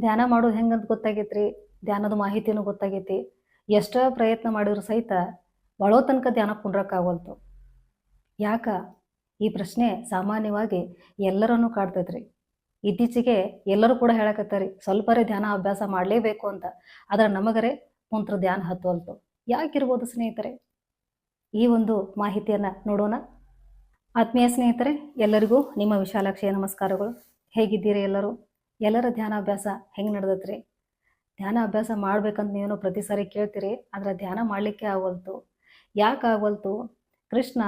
ಧ್ಯಾನ ಮಾಡೋದು ಹೆಂಗಂತ ಗೊತ್ತಾಗೈತ್ರಿ? ಧ್ಯಾನದ ಮಾಹಿತಿನೂ ಗೊತ್ತಾಗೈತಿ. ಎಷ್ಟೋ ಪ್ರಯತ್ನ ಮಾಡಿದ್ರು ಸಹಿತ ಒಳೋ ತನಕ ಧ್ಯಾನ ಕುಂಡ್ರಕ್ಕಾಗವಲ್ತು ಯಾಕ? ಈ ಪ್ರಶ್ನೆ ಸಾಮಾನ್ಯವಾಗಿ ಎಲ್ಲರನ್ನೂ ಕಾಡ್ತೈತ್ರಿ. ಇತ್ತೀಚೆಗೆ ಎಲ್ಲರೂ ಕೂಡ ಹೇಳಕತ್ತಾರಿ, ಸ್ವಲ್ಪರೇ ಧ್ಯಾನ ಅಭ್ಯಾಸ ಮಾಡಲೇಬೇಕು ಅಂತ. ಆದ್ರೆ ನಮಗರೆ ಕುಂತ್ರ ಧ್ಯಾನ ಹತ್ತುವಲ್ತು ಯಾಕಿರ್ಬೋದು ಸ್ನೇಹಿತರೆ? ಈ ಒಂದು ಮಾಹಿತಿಯನ್ನು ನೋಡೋಣ. ಆತ್ಮೀಯ ಸ್ನೇಹಿತರೆ, ಎಲ್ಲರಿಗೂ ನಿಮ್ಮ ವಿಶಾಲಾಕ್ಷಿಯ ನಮಸ್ಕಾರಗಳು. ಹೇಗಿದ್ದೀರಿ ಎಲ್ಲರೂ? ಎಲ್ಲರ ಧ್ಯಾನಾಭ್ಯಾಸ ಹೆಂಗೆ ನಡೆದತ್ರಿ? ಧ್ಯಾನ ಅಭ್ಯಾಸ ಮಾಡ್ಬೇಕಂತ ನೀವೇನೋ ಪ್ರತಿ ಸಾರಿ ಕೇಳ್ತೀರಿ, ಆದರೆ ಧ್ಯಾನ ಮಾಡಲಿಕ್ಕೆ ಆಗವಲ್ತು ಯಾಕೆ ಆಗವಲ್ತು ಕೃಷ್ಣ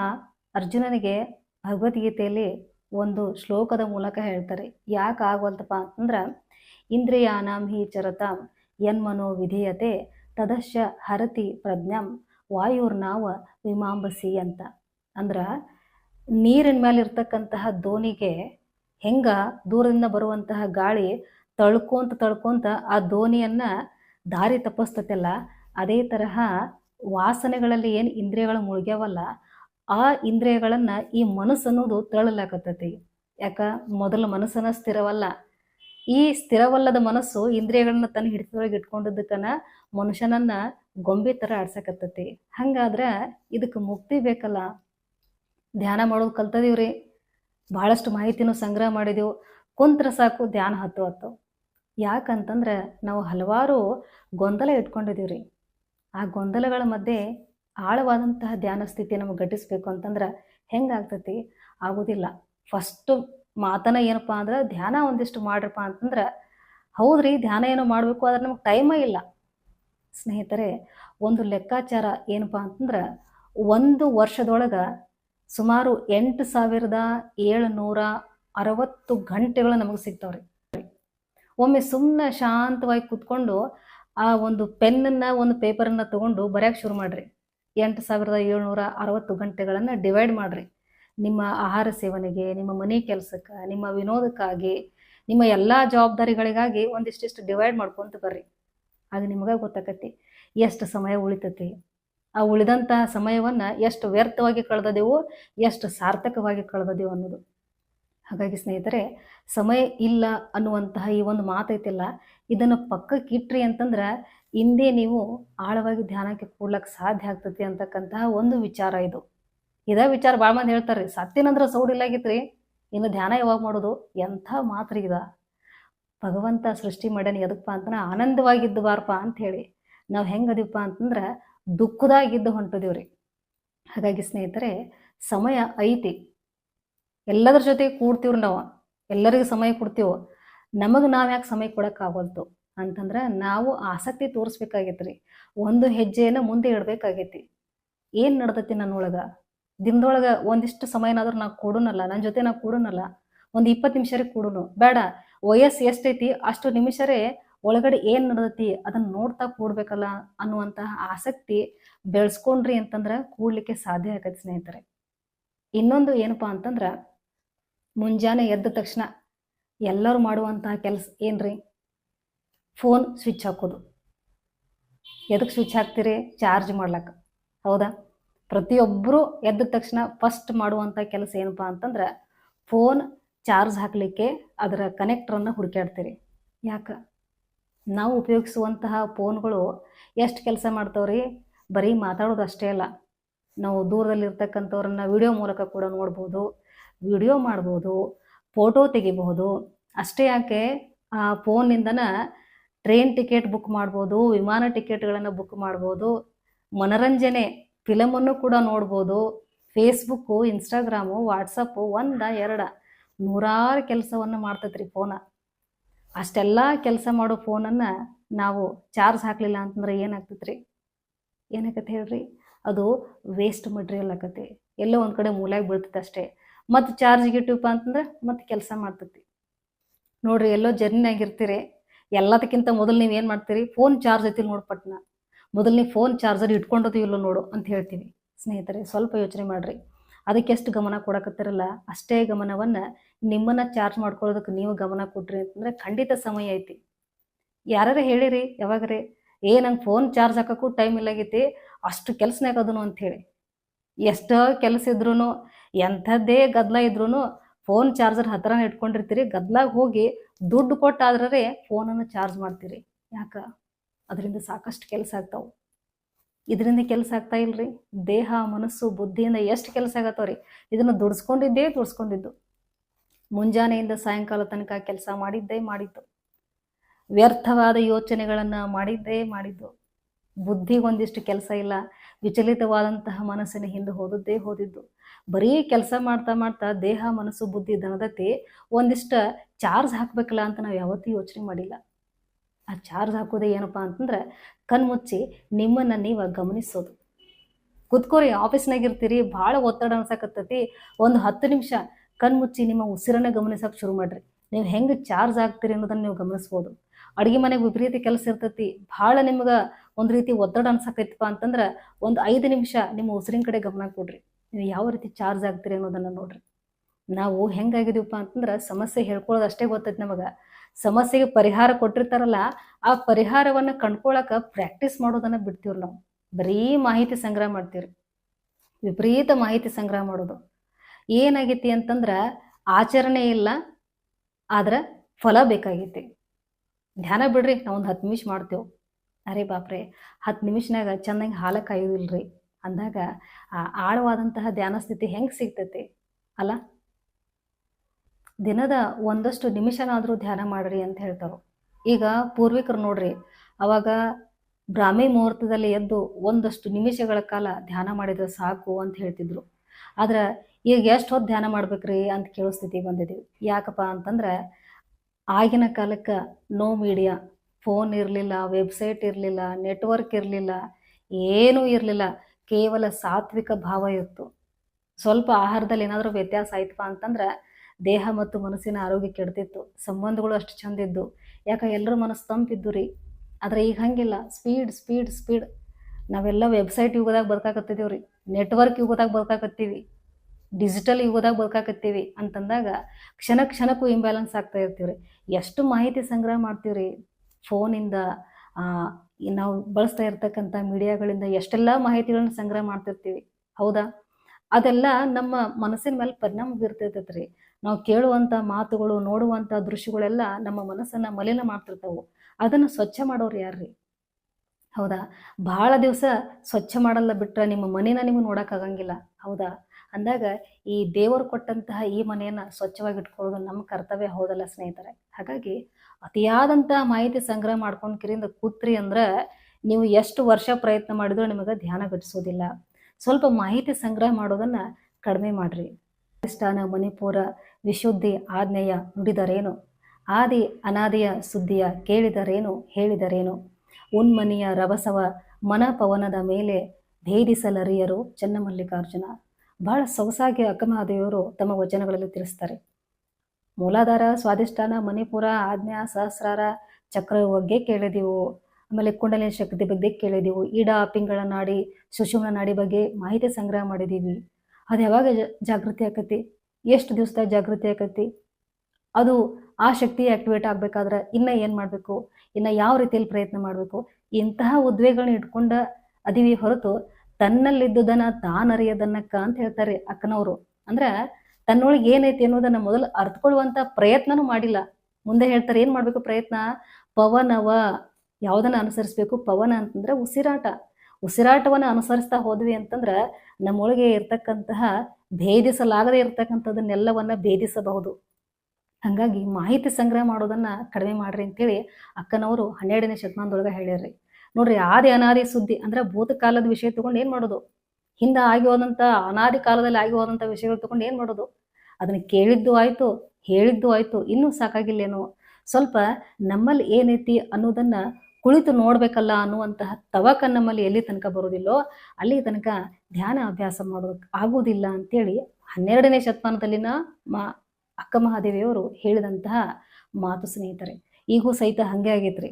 ಅರ್ಜುನನಿಗೆ ಭಗವದ್ಗೀತೆಯಲ್ಲಿ ಒಂದು ಶ್ಲೋಕದ ಮೂಲಕ ಹೇಳ್ತಾರೆ. ಯಾಕೆ ಆಗವಲ್ತಪ್ಪ ಅಂತಂದ್ರೆ ಇಂದ್ರಿಯಾನಾಂ ಹಿ ಚರತಾಂ, ಯನ್ಮನೋ ವಿಧೇಯತೆ ತದಶ್ಯ ಹರತಿ ಪ್ರಜ್ಞಾಂ ವಾಯುರ್ನಾವ ವಿಮಾಂಬಸಿ ಅಂತ. ಅಂದ್ರೆ, ನೀರಿನ ಮೇಲೆ ಇರ್ತಕ್ಕಂತಹ ದೋಣಿಗೆ ಹೆಂಗ ದೂರದಿಂದ ಬರುವಂತಹ ಗಾಳಿ ತಳ್ಕೊಂತ ತಳ್ಕೊಂತ ಆ ದೋಣಿಯನ್ನ ದಾರಿ ತಪ್ಪಿಸ್ತತಲ್ಲ, ಅದೇ ತರಹ ವಾಸನೆಗಳಲ್ಲಿ ಏನು ಇಂದ್ರಿಯಗಳು ಮುಳುಗ್ಯಾವಲ್ಲ, ಆ ಇಂದ್ರಿಯಗಳನ್ನ ಈ ಮನಸ್ಸು ಅನ್ನೋದು ತಳ್ಳಲಾಕತ್ತೈತಿ. ಯಾಕ? ಮೊದಲು ಮನಸ್ಸನ್ನ ಸ್ಥಿರವಲ್ಲ. ಈ ಸ್ಥಿರವಲ್ಲದ ಮನಸ್ಸು ಇಂದ್ರಿಯಗಳನ್ನ ತನ್ನ ಹಿಡಿತದೊಳಗೆ ಇಟ್ಕೊಂಡಿದ್ದಕ್ಕನ ಮನುಷ್ಯನನ್ನ ಗೊಂಬೆ ತರ ಆಡ್ಸಕತ್ತತಿ. ಹಂಗಾದ್ರೆ ಇದಕ್ಕೆ ಮುಕ್ತಿ ಬೇಕಲ್ಲ. ಧ್ಯಾನ ಮಾಡೋದು ಕಲ್ತದೀವ್ರಿ. ಭಾಳಷ್ಟು ಮಾಹಿತಿನೂ ಸಂಗ್ರಹ ಮಾಡಿದೆವು. ಕುಂತ್ರ ಸಾಕು ಧ್ಯಾನ ಹತ್ತು ಹತ್ತು. ಯಾಕಂತಂದ್ರೆ ನಾವು ಹಲವಾರು ಗೊಂದಲ ಇಟ್ಕೊಂಡಿದ್ದೀವಿ ರೀ ಆ ಗೊಂದಲಗಳ ಮಧ್ಯೆ ಆಳವಾದಂತಹ ಧ್ಯಾನ ಸ್ಥಿತಿ ನಮಗೆ ಘಟಿಸ್ಬೇಕು ಅಂತಂದ್ರೆ ಹೆಂಗಾಗ್ತತಿ ಆಗೋದಿಲ್ಲ. ಫಸ್ಟು ಮಾತನ ಏನಪ್ಪ ಅಂದ್ರೆ ಧ್ಯಾನ ಒಂದಿಷ್ಟು ಮಾಡ್ರಪ್ಪ ಅಂತಂದ್ರೆ ಹೌದ್ರಿ, ಧ್ಯಾನ ಏನೋ ಮಾಡಬೇಕು ಆದ್ರೆ ನಮಗೆ ಟೈಮೇ ಇಲ್ಲ. ಸ್ನೇಹಿತರೆ, ಒಂದು ಲೆಕ್ಕಾಚಾರ ಏನಪ್ಪ ಅಂತಂದ್ರೆ ಒಂದು ವರ್ಷದೊಳಗೆ ಸುಮಾರು ಎಂಟು ಸಾವಿರದ ಏಳುನೂರ ಅರವತ್ತು ಗಂಟೆಗಳು ನಮಗೆ ಸಿಗ್ತಾವ್ರಿ. ಒಮ್ಮೆ ಸುಮ್ಮನೆ ಶಾಂತವಾಗಿ ಕೂತ್ಕೊಂಡು ಆ ಒಂದು ಪೆನ್ನನ್ನು, ಒಂದು ಪೇಪರನ್ನು ತಗೊಂಡು ಬರೆಯೋಕೆ ಶುರು ಮಾಡಿರಿ. ಎಂಟು ಸಾವಿರದ ಏಳ್ನೂರ ಅರವತ್ತು ಗಂಟೆಗಳನ್ನು ಡಿವೈಡ್ ಮಾಡಿರಿ. ನಿಮ್ಮ ಆಹಾರ ಸೇವನೆಗೆ, ನಿಮ್ಮ ಮನೆ ಕೆಲಸಕ್ಕೆ, ನಿಮ್ಮ ವಿನೋದಕ್ಕಾಗಿ, ನಿಮ್ಮ ಎಲ್ಲ ಜವಾಬ್ದಾರಿಗಳಿಗಾಗಿ ಒಂದಿಷ್ಟಿಷ್ಟು ಡಿವೈಡ್ ಮಾಡ್ಕೊಂತ ಬರ್ರಿ. ಆಗ ನಿಮಗೆ ಗೊತ್ತಾಕತಿ ಎಷ್ಟು ಸಮಯ ಉಳಿತೈತಿ? ಆ ಉಳಿದಂತಹ ಸಮಯವನ್ನು ಎಷ್ಟು ವ್ಯರ್ಥವಾಗಿ ಕಳೆದದೆವು, ಎಷ್ಟು ಸಾರ್ಥಕವಾಗಿ ಕಳೆದದೆವು ಅನ್ನೋದು. ಹಾಗಾಗಿ ಸ್ನೇಹಿತರೆ, ಸಮಯ ಇಲ್ಲ ಅನ್ನುವಂತಹ ಈ ಒಂದು ಮಾತೈತಿಲ್ಲ. ಇದನ್ನು ಪಕ್ಕಕ್ಕೆ ಇಟ್ರಿ ಅಂತಂದ್ರೆ ಹಿಂದೆ ನೀವು ಆಳವಾಗಿ ಧ್ಯಾನಕ್ಕೆ ಕೂಡ್ಲಕ್ಕೆ ಸಾಧ್ಯ ಆಗ್ತತಿ ಅಂತಕ್ಕಂತಹ ಒಂದು ವಿಚಾರ ಇದು. ಇದೇ ವಿಚಾರ ಭಾಳ ಮಂದಿ ಹೇಳ್ತಾರೆ ಸತ್ತಿನಂದ್ರೆ ಸೌಡಿಲ್ಲಾಗಿತ್ರಿ ಇನ್ನು ಧ್ಯಾನ ಯಾವಾಗ ಮಾಡೋದು? ಎಂಥ ಮಾತ್ರ ಇದ ಭಗವಂತ ಸೃಷ್ಟಿ ಮಾಡ್ಯಾನ ಎದಕ್ಪ ಅಂತಂದ್ರೆ ಆನಂದವಾಗಿದ್ದು ಬಾರಪ್ಪ ಅಂತ ಹೇಳಿ. ನಾವು ಹೆಂಗದಿವಪ್ಪ ಅಂತಂದ್ರೆ ದುಃಖದಾಗಿದ್ದು ಹೊಂಟದಿವ್ರಿ. ಹಾಗಾಗಿ ಸ್ನೇಹಿತರೆ, ಸಮಯ ಐತಿ. ಎಲ್ಲದ್ರ ಜೊತೆ ಕೂಡ್ತೀವ್ರಿ ನಾವು. ಎಲ್ಲರಿಗೂ ಸಮಯ ಕೊಡ್ತೀವೋ. ನಮಗೆ ನಾವು ಯಾಕೆ ಸಮಯ ಕೊಡೋಕ್ಕಾಗಲ್ತು ಅಂತಂದ್ರೆ ನಾವು ಆಸಕ್ತಿ ತೋರಿಸ್ಬೇಕಾಗೈತ್ರಿ. ಒಂದು ಹೆಜ್ಜೆಯನ್ನು ಮುಂದೆ ಇಡಬೇಕಾಗೈತಿ. ಏನು ನಡ್ದೈತಿ ನನ್ನೊಳಗೆ? ದಿನದೊಳಗೆ ಒಂದಿಷ್ಟು ಸಮಯನಾದ್ರೂ ನಾ ಕೊಡೋನಲ್ಲ ನನ್ನ ಜೊತೆ ನಾ ಕೊಡೋನಲ್ಲ. ಒಂದು ಇಪ್ಪತ್ತು ನಿಮಿಷರೇ ಕೊಡೋನು. ಬೇಡ, ವಯಸ್ಸು ಎಷ್ಟೈತಿ, ಅಷ್ಟು ನಿಮಿಷರೇ ಒಳಗಡೆ ಏನು ನಡೆದೈತಿ ಅದನ್ನ ನೋಡ್ತಾ ಕೂಡ್ಬೇಕಲ್ಲ ಅನ್ನುವಂತಹ ಆಸಕ್ತಿ ಬೆಳೆಸ್ಕೊಂಡ್ರಿ ಅಂತಂದ್ರೆ ಕೂಡ್ಲಿಕ್ಕೆ ಸಾಧ್ಯ ಆಗತ್ತೆ ಸ್ನೇಹಿತರೆ. ಇನ್ನೊಂದು ಏನಪ್ಪಾ ಅಂತಂದ್ರೆ ಮುಂಜಾನೆ ಎದ್ದ ತಕ್ಷಣ ಎಲ್ಲರೂ ಮಾಡುವಂತಹ ಕೆಲಸ ಏನ್ರಿ? ಫೋನ್ ಸ್ವಿಚ್ ಹಾಕೋದು. ಎದಕ್ಕೆ ಸ್ವಿಚ್ ಹಾಕ್ತೀರಿ? ಚಾರ್ಜ್ ಮಾಡ್ಲಕ್ಕ ಹೌದಾ? ಪ್ರತಿಯೊಬ್ಬರು ಎದ್ದ ತಕ್ಷಣ ಫಸ್ಟ್ ಮಾಡುವಂಥ ಕೆಲಸ ಏನಪ್ಪ ಅಂತಂದ್ರೆ ಫೋನ್ ಚಾರ್ಜ್ ಹಾಕಲಿಕ್ಕೆ ಅದರ ಕನೆಕ್ಟ್ರನ್ನು ಹುಡುಕಾಡ್ತೀರಿ ಯಾಕೆ? ನಾವು ಉಪಯೋಗಿಸುವಂತಹ ಫೋನ್ಗಳು ಎಷ್ಟು ಕೆಲಸ ಮಾಡ್ತಾವ್ರಿ? ಬರೀ ಮಾತಾಡೋದು ಅಷ್ಟೇ ಅಲ್ಲ. ನಾವು ದೂರದಲ್ಲಿರ್ತಕ್ಕಂಥವ್ರನ್ನ ವಿಡಿಯೋ ಮೂಲಕ ಕೂಡ ನೋಡ್ಬೋದು, ವಿಡಿಯೋ ಮಾಡ್ಬೋದು, ಫೋಟೋ ತೆಗಿಬಹುದು. ಅಷ್ಟೇ ಯಾಕೆ, ಆ ಫೋನ್ನಿಂದನ ಟ್ರೈನ್ ಟಿಕೆಟ್ ಬುಕ್ ಮಾಡ್ಬೋದು, ವಿಮಾನ ಟಿಕೆಟ್ಗಳನ್ನು ಬುಕ್ ಮಾಡ್ಬೋದು, ಮನರಂಜನೆ ಫಿಲಮನ್ನು ಕೂಡ ನೋಡ್ಬೋದು. ಫೇಸ್ಬುಕ್ಕು, ಇನ್ಸ್ಟಾಗ್ರಾಮು, ವಾಟ್ಸಪ್ಪು ಒಂದ, ಎರಡ ನೂರಾರು ಕೆಲಸವನ್ನು ಮಾಡ್ತೈತ್ರಿ ಫೋನ. ಅಷ್ಟೆಲ್ಲ ಕೆಲಸ ಮಾಡೋ ಫೋನನ್ನು ನಾವು ಚಾರ್ಜ್ ಹಾಕಲಿಲ್ಲ ಅಂತಂದ್ರೆ ಏನಾಗ್ತೈತ್ರಿ? ಏನಾಗತ್ತೆ ಹೇಳ್ರಿ? ಅದು ವೇಸ್ಟ್ ಮಟೀರಿಯಲ್ ಆಕತಿ ಎಲ್ಲೋ ಒಂದು ಕಡೆ ಮೂಲಾಗಿ ಬೀಳ್ತೈತೆ ಅಷ್ಟೇ. ಮತ್ತು ಚಾರ್ಜ್ ಇಟ್ಟಿವಪ್ಪ ಅಂತಂದ್ರೆ ಮತ್ತೆ ಕೆಲಸ ಮಾಡ್ತೈತಿ. ನೋಡ್ರಿ, ಎಲ್ಲೋ ಜರ್ನಿಯಾಗಿರ್ತೀರಿ ಎಲ್ಲದಕ್ಕಿಂತ ಮೊದಲು ನೀವು ಏನು ಮಾಡ್ತೀರಿ? ಫೋನ್ ಚಾರ್ಜ್ ಐತಿ ನೋಡ್ಪಟ್ನ ಮೊದಲು ನೀವು ಫೋನ್ ಚಾರ್ಜರ್ ಇಟ್ಕೊಂಡೋದು ಇಲ್ಲೋ ನೋಡು ಅಂತ ಹೇಳ್ತೀವಿ. ಸ್ನೇಹಿತರೆ, ಸ್ವಲ್ಪ ಯೋಚನೆ ಮಾಡಿರಿ. ಅದಕ್ಕೆ ಎಷ್ಟು ಗಮನ ಕೊಡಕತ್ತಿರಲ್ಲ, ಅಷ್ಟೇ ಗಮನವನ್ನು ನಿಮ್ಮನ್ನು ಚಾರ್ಜ್ ಮಾಡ್ಕೊಳ್ಳೋದಕ್ಕೆ ನೀವು ಗಮನ ಕೊಡ್ರಿ ಅಂತಂದ್ರೆ ಖಂಡಿತ ಸಮಯ ಐತಿ. ಯಾರು ಹೇಳಿರಿ, ಯಾವಾಗ್ರಿ, ಏ ನಂಗೆ ಫೋನ್ ಚಾರ್ಜ್ ಹಾಕೋಕ್ಕೂ ಟೈಮ್ ಇಲ್ಲಾಗೈತಿ, ಅಷ್ಟು ಕೆಲಸನಾಗ ಅದನು ಅಂಥೇಳಿ ಎಷ್ಟೋ ಕೆಲಸ ಇದ್ರೂ ಎಂಥದ್ದೇ ಗದ್ದಲ ಇದ್ರೂ ಫೋನ್ ಚಾರ್ಜರ್ ಹತ್ರನೇ ಇಟ್ಕೊಂಡಿರ್ತೀರಿ, ಗದ್ಲಾಗ ಹೋಗಿ ದುಡ್ಡು ಕೊಟ್ಟಾದ್ರೆ ಫೋನನ್ನು ಚಾರ್ಜ್ ಮಾಡ್ತೀರಿ. ಯಾಕ? ಅದರಿಂದ ಸಾಕಷ್ಟು ಕೆಲಸ ಆಗ್ತಾವೆ. ಇದರಿಂದ ಕೆಲಸ ಆಗ್ತಾ ಇಲ್ರಿ. ದೇಹ, ಮನಸ್ಸು, ಬುದ್ಧಿಯಿಂದ ಎಷ್ಟು ಕೆಲಸ ಆಗತ್ತವ್ರಿ. ಇದನ್ನು ದುಡ್ಸ್ಕೊಂಡಿದ್ದೇ ದುಡಿಸ್ಕೊಂಡಿದ್ದು. ಮುಂಜಾನೆಯಿಂದ ಸಾಯಂಕಾಲ ತನಕ ಕೆಲಸ ಮಾಡಿದ್ದೇ ಮಾಡಿದ್ದು. ವ್ಯರ್ಥವಾದ ಯೋಚನೆಗಳನ್ನು ಮಾಡಿದ್ದೇ ಮಾಡಿದ್ದು. ಬುದ್ಧಿಗೊಂದಿಷ್ಟು ಕೆಲಸ ಇಲ್ಲ. ವಿಚಲಿತವಾದಂತಹ ಮನಸ್ಸಿನ ಹಿಂದೆ ಹೋದದ್ದೇ ಹೋದಿದ್ದು. ಬರೀ ಕೆಲಸ ಮಾಡ್ತಾ ಮಾಡ್ತಾ ದೇಹ, ಮನಸ್ಸು, ಬುದ್ಧಿ ದನದತಿ ಒಂದಿಷ್ಟು ಚಾರ್ಜ್ ಹಾಕ್ಬೇಕಲ್ಲ ಅಂತ ನಾವು ಯಾವತ್ತೂ ಯೋಚನೆ ಮಾಡಿಲ್ಲ. ಆ ಚಾರ್ಜ್ ಹಾಕೋದೇ ಏನಪ್ಪ ಅಂತಂದ್ರೆ ಕಣ್ಮುಚ್ಚಿ ನಿಮ್ಮನ್ನು ನೀವು ಗಮನಿಸೋದು. ಕುತ್ಕೋರಿ, ಆಫೀಸ್ನಾಗ ಇರ್ತೀರಿ, ಭಾಳ ಒತ್ತಡ ಅನ್ಸಕತ್ತೈತಿ. ಒಂದು ಹತ್ತು ನಿಮಿಷ ಕಣ್ಮುಚ್ಚಿ ನಿಮ್ಮ ಉಸಿರನ್ನ ಗಮನಿಸೋಕೆ ಶುರು ಮಾಡ್ರಿ. ನೀವು ಹೆಂಗೆ ಚಾರ್ಜ್ ಆಗ್ತೀರಿ ಅನ್ನೋದನ್ನ ನೀವು ಗಮನಿಸ್ಬೋದು. ಅಡುಗೆ ಮನೆಗೆ ವಿಪರೀತ ಕೆಲಸ ಇರ್ತೈತಿ. ಭಾಳ ನಿಮ್ಗೆ ಒಂದು ರೀತಿ ಒತ್ತಡ ಅನ್ಸಕೈತಪ್ಪ ಅಂತಂದ್ರೆ ಒಂದು ಐದು ನಿಮಿಷ ನಿಮ್ಮ ಉಸಿರಿನ ಕಡೆ ಗಮನ ಕೊಡ್ರಿ. ನೀವು ಯಾವ ರೀತಿ ಚಾರ್ಜ್ ಆಗ್ತೀರಿ ಅನ್ನೋದನ್ನು ನೋಡ್ರಿ. ನಾವು ಹೆಂಗಾಗಿದೀವಪ್ಪ ಅಂತಂದ್ರೆ ಸಮಸ್ಯೆ ಹೇಳ್ಕೊಳ್ಳೋದು ಅಷ್ಟೇ ಗೊತ್ತೈತಿ ನಮಗೆ. ಸಮಸ್ಯೆಗೆ ಪರಿಹಾರ ಕೊಟ್ಟಿರ್ತಾರಲ್ಲ, ಆ ಪರಿಹಾರವನ್ನ ಕಂಡ್ಕೊಳಕ ಪ್ರಾಕ್ಟೀಸ್ ಮಾಡೋದನ್ನ ಬಿಡ್ತೀವ್ರಿ ನಾವು. ಬರೀ ಮಾಹಿತಿ ಸಂಗ್ರಹ ಮಾಡ್ತೀವ್ರಿ. ವಿಪರೀತ ಮಾಹಿತಿ ಸಂಗ್ರಹ ಮಾಡೋದು. ಏನಾಗೈತಿ ಅಂತಂದ್ರೆ ಆಚರಣೆ ಇಲ್ಲ, ಆದ್ರೆ ಫಲ ಬೇಕಾಗೈತಿ. ಧ್ಯಾನ ಬಿಡ್ರಿ, ನಾವು ಒಂದು ಹತ್ತು ನಿಮಿಷ ಮಾಡ್ತೇವೆ. ಅರೆ ಬಾಪ್ರೆ, ಹತ್ತು ನಿಮಿಷನಾಗ ಚೆನ್ನಾಗಿ ಹಾಲ ಕಾಯೋದಿಲ್ರಿ. ಅಂದಾಗ ಆ ಆಳವಾದಂತಹ ಧ್ಯಾನ ಸ್ಥಿತಿ ಹೆಂಗೆ ಸಿಗ್ತೈತಿ? ಅಲ್ಲ? ದಿನದ ಒಂದಷ್ಟು ನಿಮಿಷನಾದರೂ ಧ್ಯಾನ ಮಾಡ್ರಿ ಅಂತ ಹೇಳ್ತಾರೆ. ಈಗ ಪೂರ್ವಿಕರು ನೋಡ್ರಿ, ಅವಾಗ ಬ್ರಾಹ್ಮಿ ಮುಹೂರ್ತದಲ್ಲಿ ಎದ್ದು ಒಂದಷ್ಟು ನಿಮಿಷಗಳ ಕಾಲ ಧ್ಯಾನ ಮಾಡಿದ್ರೆ ಸಾಕು ಅಂತ ಹೇಳ್ತಿದ್ರು. ಆದ್ರೆ ಈಗ ಎಷ್ಟು ಹೊತ್ತು ಧ್ಯಾನ ಮಾಡ್ಬೇಕ್ರಿ ಅಂತ ಕೇಳೋ ಸ್ಥಿತಿ ಬಂದಿದ್ದೀವಿ ಯಾಕಪ್ಪ ಅಂತಂದ್ರೆ ಆಗಿನ ಕಾಲಕ್ಕೆ ನೋ ಮೀಡಿಯಾ ಫೋನ್ ಇರಲಿಲ್ಲ ವೆಬ್ಸೈಟ್ ಇರಲಿಲ್ಲ ನೆಟ್ವರ್ಕ್ ಇರಲಿಲ್ಲ, ಏನೂ ಇರಲಿಲ್ಲ. ಕೇವಲ ಸಾತ್ವಿಕ ಭಾವ ಇತ್ತು. ಸ್ವಲ್ಪ ಆಹಾರದಲ್ಲಿ ಏನಾದರೂ ವ್ಯತ್ಯಾಸ ಆಯ್ತಪ್ಪ ಅಂತಂದ್ರೆ ದೇಹ ಮತ್ತು ಮನಸ್ಸಿನ ಆರೋಗ್ಯ ಕೆಡ್ತಿತ್ತು. ಸಂಬಂಧಗಳು ಅಷ್ಟು ಚಂದ ಇದ್ದು. ಯಾಕೆ ಎಲ್ಲರೂ ಮನಸ್ಸು ತಂಪಿದ್ದು ರೀ. ಆದರೆ ಈಗ ಹಂಗಿಲ್ಲ. Speed speed speed. ನಾವೆಲ್ಲ ವೆಬ್ಸೈಟ್ ಯುಗದಾಗ ಬದುಕಾಕತ್ತಿದ್ದೀವಿ ರೀ. ನೆಟ್ವರ್ಕ್ ಯುಗದಾಗ ಬದುಕಾಕತ್ತೀವಿ. ಡಿಜಿಟಲ್ ಯುಗದಾಗ ಬದುಕಾಕತ್ತೀವಿ ಅಂತಂದಾಗ ಕ್ಷಣ ಕ್ಷಣಕ್ಕೂ ಇಂಬ್ಯಾಲೆನ್ಸ್ ಆಗ್ತಾ ಇರ್ತೀವಿ ರೀ. ಎಷ್ಟು ಮಾಹಿತಿ ಸಂಗ್ರಹ ಮಾಡ್ತೀವಿ ರೀ. ಫೋನಿಂದ ನಾವು ಬಳಸ್ತಾ ಇರ್ತಕ್ಕಂಥ ಮೀಡಿಯಾಗಳಿಂದ ಎಷ್ಟೆಲ್ಲ ಮಾಹಿತಿಗಳನ್ನ ಸಂಗ್ರಹ ಮಾಡ್ತಿರ್ತೀವಿ. ಹೌದಾ? ಅದೆಲ್ಲ ನಮ್ಮ ಮನಸ್ಸಿನ ಮೇಲೆ ಪರಿಣಾಮ ಬೀರ್ತಿರ್ತೈತೆ ರೀ ನಾವು ಕೇಳುವಂಥ ಮಾತುಗಳು ನೋಡುವಂಥ ದೃಶ್ಯಗಳೆಲ್ಲ ನಮ್ಮ ಮನಸ್ಸನ್ನು ಮಲಿನ ಮಾಡ್ತಿರ್ತಾವೆ. ಅದನ್ನು ಸ್ವಚ್ಛ ಮಾಡೋರು ಯಾರ್ರಿ? ಹೌದಾ? ಭಾಳ ದಿವಸ ಸ್ವಚ್ಛ ಮಾಡಲ್ಲ ಬಿಟ್ರೆ ನಿಮ್ಮ ಮನೇನ ನಿಮಗೆ ನೋಡೋಕ್ಕಾಗಂಗಿಲ್ಲ ಹೌದಾ? ಅಂದಾಗ ಈ ದೇವರು ಕೊಟ್ಟಂತಹ ಈ ಮನೆಯನ್ನು ಸ್ವಚ್ಛವಾಗಿ ಇಟ್ಕೊಳ್ಳೋದು ನಮ್ಮ ಕರ್ತವ್ಯ ಹೌದಲ್ಲ ಸ್ನೇಹಿತರೆ? ಹಾಗಾಗಿ ಅತಿಯಾದಂತಹ ಮಾಹಿತಿ ಸಂಗ್ರಹ ಮಾಡ್ಕೊಂಡು ಕಿರಿಂದ ಕೂತ್ರಿ ಅಂದ್ರೆ ನೀವು ಎಷ್ಟು ವರ್ಷ ಪ್ರಯತ್ನ ಮಾಡಿದ್ರೂ ನಿಮಗೆ ಧ್ಯಾನ ಘಟಿಸೋದಿಲ್ಲ. ಸ್ವಲ್ಪ ಮಾಹಿತಿ ಸಂಗ್ರಹ ಮಾಡೋದನ್ನು ಕಡಿಮೆ ಮಾಡಿರಿ. ಪಾಕಿಸ್ತಾನ ಮಣಿಪುರ ವಿಶುದ್ಧಿ ಆಜ್ಞೆಯ ನುಡಿದರೇನು? ಆದಿ ಅನಾದಿಯ ಸುದ್ದಿಯ ಕೇಳಿದರೇನು? ಹೇಳಿದರೇನು? ಉನ್ಮನಿಯ ರಭಸವ ಮನಪವನದ ಮೇಲೆ ಭೇದಿಸಲರಿಯರು ಚನ್ನಮಲ್ಲಿಕಾರ್ಜುನ. ಬಹಳ ಸೊಗಸಾಗಿ ಅಕ್ಕಮಹಾದೇವರು ತಮ್ಮ ವಚನಗಳಲ್ಲಿ ತಿಳಿಸ್ತಾರೆ. ಮೂಲಾಧಾರ ಸ್ವಾದಿಷ್ಠಾನ ಮಣಿಪುರ, ಆಜ್ಞಾ, ಸಹಸ್ರಾರ ಚಕ್ರ ಬಗ್ಗೆ ಕೇಳಿದೆವು. ಆಮೇಲೆ ಕುಂಡಲಿನ ಶಕ್ತಿ ಬಗ್ಗೆ ಕೇಳಿದೆವು. ಈಡ, ಪಿಂಗಳ ನಾಡಿ, ಸುಷುಮ್ನ ನಾಡಿ ಬಗ್ಗೆ ಮಾಹಿತಿ ಸಂಗ್ರಹ ಮಾಡಿದ್ದೀವಿ ಅದು ಯಾವಾಗ ಜಾಗೃತಿ ಆಕತಿ? ಎಷ್ಟು ದಿವಸದಾಗ ಜಾಗೃತಿ ಆಕೈತಿ? ಅದು ಆ ಶಕ್ತಿ ಆಕ್ಟಿವೇಟ್ ಆಗ್ಬೇಕಾದ್ರೆ ಇನ್ನ ಏನು ಮಾಡಬೇಕು? ಇನ್ನ ಯಾವ ರೀತಿಯಲ್ಲಿ ಪ್ರಯತ್ನ ಮಾಡಬೇಕು? ಇಂತಹ ಉದ್ವೇಗಗಳನ್ನ ಇಟ್ಕೊಂಡ ಅದಿವಿ ಹೊರತು ತನ್ನಲ್ಲಿದ್ದುದನ್ನ ತಾನರಿಯದನ್ನಕ್ಕ ಅಂತ ಹೇಳ್ತಾರೆ ಅಕ್ಕನವರು. ಅಂದ್ರ ತನ್ನೊಳಗೆ ಏನೈತಿ ಅನ್ನೋದನ್ನ ಮೊದಲು ಅರ್ಥಕೊಳ್ಳುವಂತ ಪ್ರಯತ್ನನೂ ಮಾಡಿಲ್ಲ. ಮುಂದೆ ಹೇಳ್ತಾರೆ ಏನ್ ಮಾಡ್ಬೇಕು ಪ್ರಯತ್ನ? ಪವನವ. ಯಾವ್ದನ್ನ ಅನುಸರಿಸ್ಬೇಕು? ಪವನ ಅಂತಂದ್ರೆ ಉಸಿರಾಟ. ಉಸಿರಾಟವನ್ನ ಅನುಸರಿಸ್ತಾ ಹೋದ್ವಿ ಅಂತಂದ್ರೆ ನಮ್ಮೊಳಗೆ ಇರ್ತಕ್ಕಂತಹ ಭೇದಿಸಲಾಗದೇ ಇರ್ತಕ್ಕಂಥದನ್ನೆಲ್ಲವನ್ನ ಭೇದಿಸಬಹುದು. ಹಾಗಾಗಿ ಮಾಹಿತಿ ಸಂಗ್ರಹ ಮಾಡೋದನ್ನ ಕಡಿಮೆ ಮಾಡ್ರಿ ಅಂತೇಳಿ ಅಕ್ಕನವರು ಹನ್ನೆರಡನೇ ಶತಮಾನದೊಳಗೆ ಹೇಳಿರ್ರಿ ನೋಡ್ರಿ ಆದಿ ಅನಾದಿ ಸುದ್ದಿ ಅಂದ್ರೆ ಭೂತಕಾಲದ ವಿಷಯ ತಗೊಂಡು ಏನು ಮಾಡೋದು? ಹಿಂದೆ ಆಗಿ ಹೋದಂಥ ಅನಾದಿ ಕಾಲದಲ್ಲಿ ಆಗಿ ಹೋದಂಥ ವಿಷಯಗಳು ತಗೊಂಡು ಏನು ಮಾಡೋದು? ಅದನ್ನ ಕೇಳಿದ್ದು ಆಯಿತು, ಹೇಳಿದ್ದು ಆಯಿತು, ಇನ್ನೂ ಸಾಕಾಗಿಲ್ಲೇನೋ? ಸ್ವಲ್ಪ ನಮ್ಮಲ್ಲಿ ಏನೈತಿ ಅನ್ನೋದನ್ನ ಕುಳಿತು ನೋಡ್ಬೇಕಲ್ಲ ಅನ್ನುವಂತಹ ತವಕ ನಮ್ಮಲ್ಲಿ ಎಲ್ಲಿ ತನಕ ಬರೋದಿಲ್ಲೋ ಅಲ್ಲಿ ತನಕ ಧ್ಯಾನ ಅಭ್ಯಾಸ ಮಾಡೋದಕ್ಕೆ ಆಗುವುದಿಲ್ಲ ಅಂತೇಳಿ ಹನ್ನೆರಡನೇ ಶತಮಾನದಲ್ಲಿನ ಮಾ ಅಕ್ಕ ಮಹಾದೇವಿಯವರು ಹೇಳಿದಂತಹ ಮಾತು ಸ್ನೇಹಿತರೆ, ಈಗೂ ಸಹಿತ ಹಾಗೆ ಆಗೈತ್ರಿ.